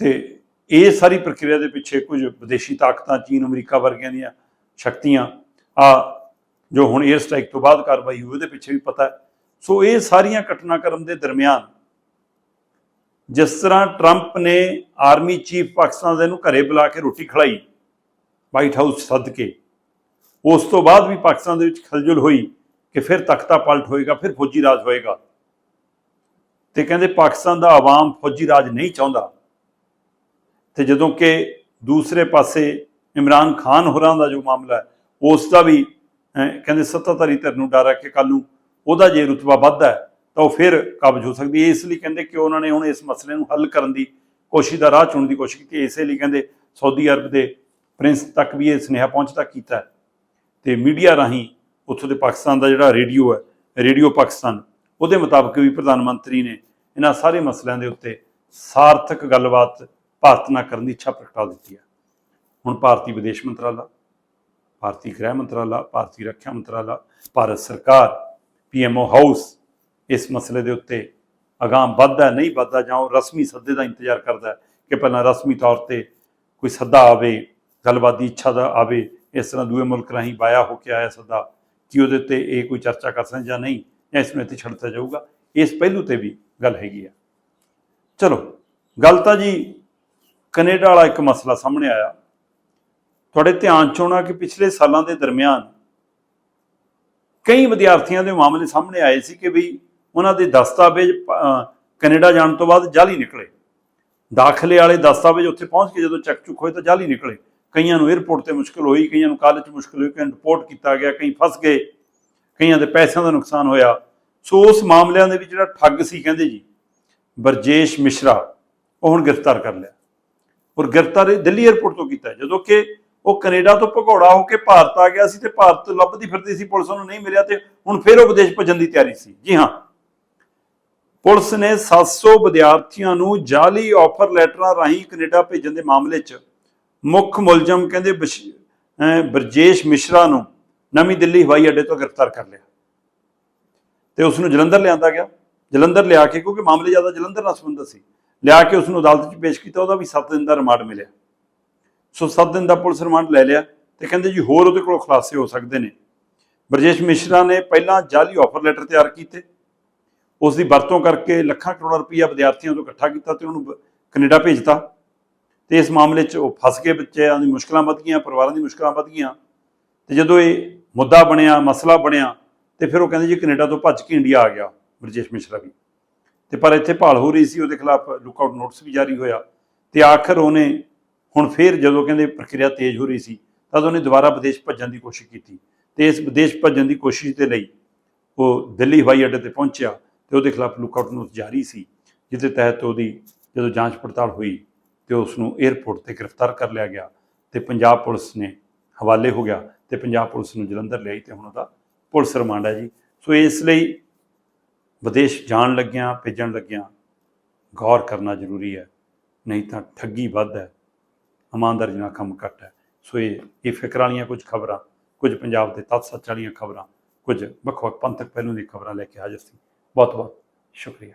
ਤੇ ਇਹ ਸਾਰੀ ਪ੍ਰਕਿਰਿਆ ਦੇ ਪਿੱਛੇ ਕੁਝ ਵਿਦੇਸ਼ੀ ਤਾਕਤਾਂ ਚੀਨ, ਅਮਰੀਕਾ ਵਰਗੀਆਂ ਦੀਆਂ ਸ਼ਕਤੀਆਂ, ਆ ਜੋ ਹੁਣ 에ਅਰ ਸਟ੍ਰਾਈਕ ਤੋਂ ਬਾਅਦ ਕਾਰਵਾਈ ਹੋਈ, ਉਹਦੇ ਪਿੱਛੇ ਵੀ ਪਤਾ ਹੈ। ਸੋ ਇਹ ਸਾਰੀਆਂ ਘਟਨਾਕ੍ਰਮ ਦੇ ਦਰਮਿਆਨ ਜਿਸ ਤਰ੍ਹਾਂ ਟਰੰਪ ਨੇ ਆਰਮੀ ਚੀਫ ਪਾਕਿਸਤਾਨ ਦੇ ਨੂੰ ਘਰੇ ਬੁਲਾ ਕੇ ਰੋਟੀ ਖਿਲਾਈ ਵਾਈਟ ਹਾਊਸ ਸੱਦ ਕੇ ਉਸ ਤੋਂ ਬਾਅਦ ਵੀ ਪਾਕਿਸਤਾਨ ਦੇ ਵਿੱਚ ਖਲਜੁਲ ਹੋਈ ਕਿ ਫਿਰ ਤਖਤਾ ਪਲਟ ਹੋਏਗਾ, ਫਿਰ ਫੌਜੀ ਰਾਜ ਹੋਏਗਾ। ਤੇ ਕਹਿੰਦੇ ਪਾਕਿਸਤਾਨ ਦਾ ਆਵਾਮ ਫੌਜੀ ਰਾਜ ਨਹੀਂ ਚਾਹੁੰਦਾ। ਤੇ ਜਦੋਂ ਕਿ ਦੂਸਰੇ ਪਾਸੇ ਇਮਰਾਨ ਖਾਨ ਹੋਰਾਂ ਦਾ ਜੋ ਮਾਮਲਾ ਹੈ, ਉਸ ਦਾ ਵੀ ਕਹਿੰਦੇ ਸੱਤਾਧਾਰੀ ਧਿਰ ਨੂੰ ਡਰ ਹੈ ਕਿ ਕੱਲ ਨੂੰ ਉਹਦਾ ਜੇ ਰੁਤਬਾ ਵੱਧਦਾ ਤਾਂ ਉਹ ਫਿਰ ਕਾਬਜ਼ ਹੋ ਸਕਦੀ ਹੈ। ਇਸ ਲਈ ਕਹਿੰਦੇ ਕਿ ਉਹਨਾਂ ਨੇ ਹੁਣ ਇਸ ਮਸਲੇ ਨੂੰ ਹੱਲ ਕਰਨ ਦੀ ਕੋਸ਼ਿਸ਼ ਦਾ ਰਾਹ ਚੁਣਨ ਦੀ ਕੋਸ਼ਿਸ਼ ਕੀਤੀ ਇਸੇ ਲਈ ਕਹਿੰਦੇ ਸਾਊਦੀ ਅਰਬ ਦੇ ਪ੍ਰਿੰਸ ਤੱਕ ਵੀ ਇਹ ਸੁਨੇਹਾ ਪਹੁੰਚਦਾ ਕੀਤਾ ਹੈ। ਤੇ ਮੀਡੀਆ ਰਾਹੀਂ ਉੱਥੋਂ ਦੇ ਪਾਕਿਸਤਾਨ ਦਾ ਜਿਹੜਾ ਰੇਡੀਓ ਹੈ, ਰੇਡੀਓ ਪਾਕਿਸਤਾਨ, ਉਹਦੇ ਮੁਤਾਬਕ ਵੀ ਪ੍ਰਧਾਨ ਮੰਤਰੀ ਨੇ ਇਹਨਾਂ ਸਾਰੇ ਮਸਲਿਆਂ ਦੇ ਉੱਤੇ ਸਾਰਥਕ ਗੱਲਬਾਤ ਭਾਰਤ ਨਾਲ ਕਰਨ ਦੀ ਇੱਛਾ ਪ੍ਰਗਟਾ ਦਿੱਤੀ ਹੈ। ਹੁਣ ਭਾਰਤੀ ਵਿਦੇਸ਼ ਮੰਤਰਾਲਾ, ਭਾਰਤੀ ਗ੍ਰਹਿ ਮੰਤਰਾਲਾ, ਭਾਰਤੀ ਰੱਖਿਆ ਮੰਤਰਾਲਾ, ਭਾਰਤ ਸਰਕਾਰ, ਪੀਐਮਓ ਹਾਊਸ ਇਸ ਮਸਲੇ ਦੇ ਉੱਤੇ ਅਗਾਮ ਵੱਧਦਾ ਨਹੀਂ ਵੱਧਦਾ ਜਾਂ ਉਹ ਰਸਮੀ ਸੱਦੇ ਦਾ ਇੰਤਜ਼ਾਰ ਕਰਦਾ ਕਿ ਪਹਿਲਾਂ ਰਸਮੀ ਤੌਰ ਤੇ ਕੋਈ ਸੱਦਾ ਆਵੇ ਗੱਲਬਾਤ ਦੀ ਇੱਛਾ ਦਾ ਆਵੇ ਇਸ ਤਰ੍ਹਾਂ ਦੂਏ ਮੁਲਕ ਰਾਹੀਂ ਵਾਇਆ ਹੋ ਕੇ ਆਇਆ ਸੱਦਾ ਕਿ ਉਹਦੇ ਤੇ ਇਹ ਕੋਈ ਚਰਚਾ ਕਰ ਸਕਣ ਜਾਂ ਨਹੀਂ ਜਾਂ ਇਸ ਨੂੰ ਇੱਥੇ ਛੱਡਤਾ ਜਾਊਗਾ ਇਸ ਪਹਿਲੂ ਤੇ ਵੀ ਗੱਲ ਹੈਗੀ ਆ। ਚਲੋ ਗੱਲ ਤਾਂ ਜੀ ਕੈਨੇਡਾ ਵਾਲਾ ਇੱਕ ਮਸਲਾ ਸਾਹਮਣੇ ਆਇਆ। ਤੁਹਾਡੇ ਧਿਆਨ ਚ ਹੋਣਾ ਕਿ ਪਿਛਲੇ ਸਾਲਾਂ ਦੇ ਦਰਮਿਆਨ ਕਈ ਵਿਦਿਆਰਥੀਆਂ ਦੇ ਮਾਮਲੇ ਸਾਹਮਣੇ ਆਏ ਸੀ ਕਿ ਵੀ ਉਹਨਾਂ ਦੇ ਦਸਤਾਵੇਜ਼ ਅਹ, ਕੈਨੇਡਾ ਜਾਣ ਤੋਂ ਬਾਅਦ ਜਾਲੀ ਨਿਕਲੇ। ਦਾਖਲੇ ਵਾਲੇ ਦਸਤਾਵੇਜ਼ ਉੱਥੇ ਪਹੁੰਚ ਕੇ ਜਦੋਂ ਚੱਕ ਚੁੱਕ ਹੋਏ ਤਾਂ ਜਾਲੀ ਨਿਕਲੇ। ਕਈਆਂ ਨੂੰ 에ਅਰਪੋਰਟ ਤੇ ਮੁਸ਼ਕਲ ਹੋਈ, ਕਈਆਂ ਨੂੰ ਕਾਲਜ 'ਚ ਮੁਸ਼ਕਲ ਹੋਈ, ਕਈਆਂ ਨੂੰ ਰਿਪੋਰਟ ਕੀਤਾ ਗਿਆ, ਕਈ ਫਸ ਗਏ, ਕਈਆਂ ਦੇ ਪੈਸਿਆਂ ਦਾ ਨੁਕਸਾਨ ਹੋਇਆ। ਸੋ ਉਸ ਮਾਮਲਿਆਂ ਦੇ ਵਿੱਚ ਜਿਹੜਾ ਠੱਗ ਸੀ ਕਹਿੰਦੇ ਜੀ, ਬਰਜੇਸ਼ ਮਿਸ਼ਰਾ, ਉਹ ਹੁਣ ਗ੍ਰਿਫਤਾਰ ਕਰ ਲਿਆ। ਔਰ ਗ੍ਰਿਫਤਾਰ ਦਿੱਲੀ 에ਅਰਪੋਰਟ ਤੋਂ ਕੀਤਾ ਜਦੋਂ ਕਿ ਉਹ ਕੈਨੇਡਾ ਤੋਂ ਭਗੌੜਾ ਹੋ ਕੇ ਭਾਰਤ ਆ ਗਿਆ ਸੀ ਤੇ ਭਾਰਤ ਲੱਭਦੀ ਫਿਰਦੀ ਸੀ, ਪੁਲਿਸ ਨੂੰ ਨਹੀਂ ਮਿਲਿਆ ਤੇ ਹੁਣ ਫਿਰ ਉਹ ਵਿਦੇਸ਼ ਭੱਜਣ ਦੀ ਤਿਆਰੀ ਸੀ। ਜੀ ਹਾਂ। ਪੁਲਿਸ ਨੇ 700 ਵਿਦਿਆਰਥੀਆਂ ਨੂੰ ਜਾਲੀ ਆਫਰ ਲੈਟਰਾਂ ਰਾਹੀਂ ਕੈਨੇਡਾ ਭੇਜਣ ਦੇ ਮਾਮਲੇ 'ਚ ਮੁੱਖ ਮੁਲਜ਼ਮ ਕਹਿੰਦੇ ਬਸ਼- ਅਹ ਬਰਜੇਸ਼ ਮਿਸ਼ਰਾ ਨੂੰ ਨਵੀਂ ਦਿੱਲੀ ਹਵਾਈ ਅੱਡੇ ਤੋਂ ਗ੍ਰਿਫਤਾਰ ਕਰ ਲਿਆ। ਤੇ ਉਸ ਨੂੰ ਜਲੰਧਰ ਲਿਆਂਦਾ ਗਿਆ। ਜਲੰਧਰ ਲਿਆ ਕੇ, ਕਿਉਂਕਿ ਮਾਮਲੇ ਜ਼ਿਆਦਾ ਜਲੰਧਰ ਨਾਲ ਸੰਬੰਧਿਤ ਸੀ। ਲਿਆ ਕੇ ਉਸ ਨੂੰ ਅਦਾਲਤ 'ਚ ਪੇਸ਼ ਕੀਤਾ, ਉਹਦਾ ਵੀ 7 ਦਿਨ ਦਾ ਰਿਮਾਂਡ ਮਿਲਿਆ। ਸੋ 7 ਦਿਨ ਦਾ ਪੁਲਿਸ ਰਿਮਾਂਡ ਲੈ ਲਿਆ ਤੇ ਕਹਿੰਦੇ ਜੀ ਹੋਰ ਉਹਦੇ ਕੋਲ ਖੁਲਾਸੇ ਹੋ ਸਕਦੇ ਨੇ। ਬਰਜੇਸ਼ ਮਿਸ਼ਰਾ ਨੇ ਪਹਿਲਾਂ ਜਾਲੀ ਆਫਰ ਲੈਟਰ ਤਿਆਰ ਕੀਤੇ। ਉਸ ਦੀ ਵਰਤੋਂ ਕਰਕੇ ਲੱਖਾਂ ਕਰੋੜਾਂ ਰੁਪਈਆ ਵਿਦਿਆਰਥੀਆਂ ਤੋਂ ਇਕੱਠਾ ਕੀਤਾ ਤੇ ਉਹਨੂੰ ਬ- ਕੈਨੇਡਾ ਭੇਜਤਾ। ਤੇ ਇਸ ਮਾਮਲੇ 'ਚ ਉਹ ਫਸ ਗਏ ਬੱਚਿਆਂ ਦੀ ਮੁਸ਼ਕਲਾਂ ਵੱਧ ਗਈਆਂ ਪਰਿਵਾਰਾਂ ਦੀ ਮੁਸ਼ਕਲਾਂ ਵੱਧ ਗਈਆਂ ਤੇ ਜਦੋਂ ਇਹ ਮੁੱਦਾ ਬਣਿਆ, ਮਸਲਾ ਬਣਿਆ, ਤੇ ਫਿਰ ਉਹ ਕਹਿੰਦੇ ਜੀ ਕੈਨੇਡਾ ਤੋਂ ਭੱਜ ਕੇ ਇੰਡੀਆ ਆ ਗਿਆ, ਬਰਜੇਸ਼ ਮਿਸ਼ਰਾ ਵੀ। ਤੇ ਪਰ ਇੱਥੇ ਭਾਲ ਹੋ ਰਹੀ ਸੀ, ਉਹਦੇ ਖਿਲਾਫ ਲੁੱਕਆਊਟ ਨੋਟਿਸ ਵੀ ਜਾਰੀ ਹੋਇਆ। ਤੇ ਆਖਰ ਉਹਨੇ ਹੁਣ ਫਿਰ ਜਦੋਂ ਕਹਿੰਦੇ ਪ੍ਰਕਿਰਿਆ ਤੇਜ਼ ਹੋ ਰਹੀ ਸੀ, ਤਦ ਉਹਨੇ ਦੁਬਾਰਾ ਵਿਦੇਸ਼ ਭੱਜਣ ਦੀ ਕੋਸ਼ਿਸ਼ ਕੀਤੀ। ਤੇ ਇਸ ਵਿਦੇਸ਼ ਭੱਜਣ ਦੀ ਕੋਸ਼ਿਸ਼ ਦੇ ਲਈ ਉਹ ਦਿੱਲੀ ਹਵਾਈ ਅੱਡੇ ਤੇ ਪਹੁੰਚਿਆ ਤੇ ਉਹਦੇ ਖਿਲਾਫ ਲੁੱਕਆਊਟ ਨੋਟਿਸ ਜਾਰੀ ਸੀ ਜਿਹਦੇ ਤਹਿਤ ਉਹਦੀ ਜਦੋਂ ਜਾਂਚ ਪੜਤਾਲ ਹੋਈ ਤੇ ਉਸ ਨੂੰ 에ਅਰਪੋਰਟ ਤੇ ਗ੍ਰਿਫਤਾਰ ਕਰ ਲਿਆ ਗਿਆ ਤੇ ਪੰਜਾਬ ਪੁਲਿਸ ਨੇ ਹਵਾਲੇ ਹੋ ਗਿਆ ਤੇ ਪੰਜਾਬ ਪੁਲਿਸ ਨੂੰ ਜਲੰਧਰ ਲਿਆਈ ਤੇ ਹੁਣ ਉਹਦਾ ਪੁਲਿਸ ਰਿਮਾਂਡ ਹੈ ਜੀ। ਸੋ ਇਸ ਲਈ ਵਿਦੇਸ਼ ਜਾਣ ਲੱਗਿਆਂ, ਭੇਜਣ ਲੱਗਿਆਂ ਗੌਰ ਕਰਨਾ ਜ਼ਰੂਰੀ ਹੈ, ਨਹੀਂ ਤਾਂ ਠੱਗੀ ਵੱਧ ਹੈ, ਇਮਾਨਦਾਰੀ ਨਾਲ ਕੰਮ ਘੱਟ ਹੈ। ਸੋ ਇਹ ਇਹ ਫਿਕਰ ਵਾਲੀਆਂ ਕੁਝ ਖਬਰਾਂ, ਕੁਝ ਪੰਜਾਬ ਦੇ ਤੱਤ ਸੱਚ ਵਾਲੀਆਂ ਖਬਰਾਂ, ਕੁਝ ਵੱਖ-ਵੱਖ ਪੰਥਕ ਪਹਿਲੂ ਦੀ ਖਬਰਾਂ ਲੈ ਕੇ ਹਾਜ਼ਰ ਸੀ। ਬਹੁਤ ਬਹੁਤ ਸ਼ੁਕਰੀਆ।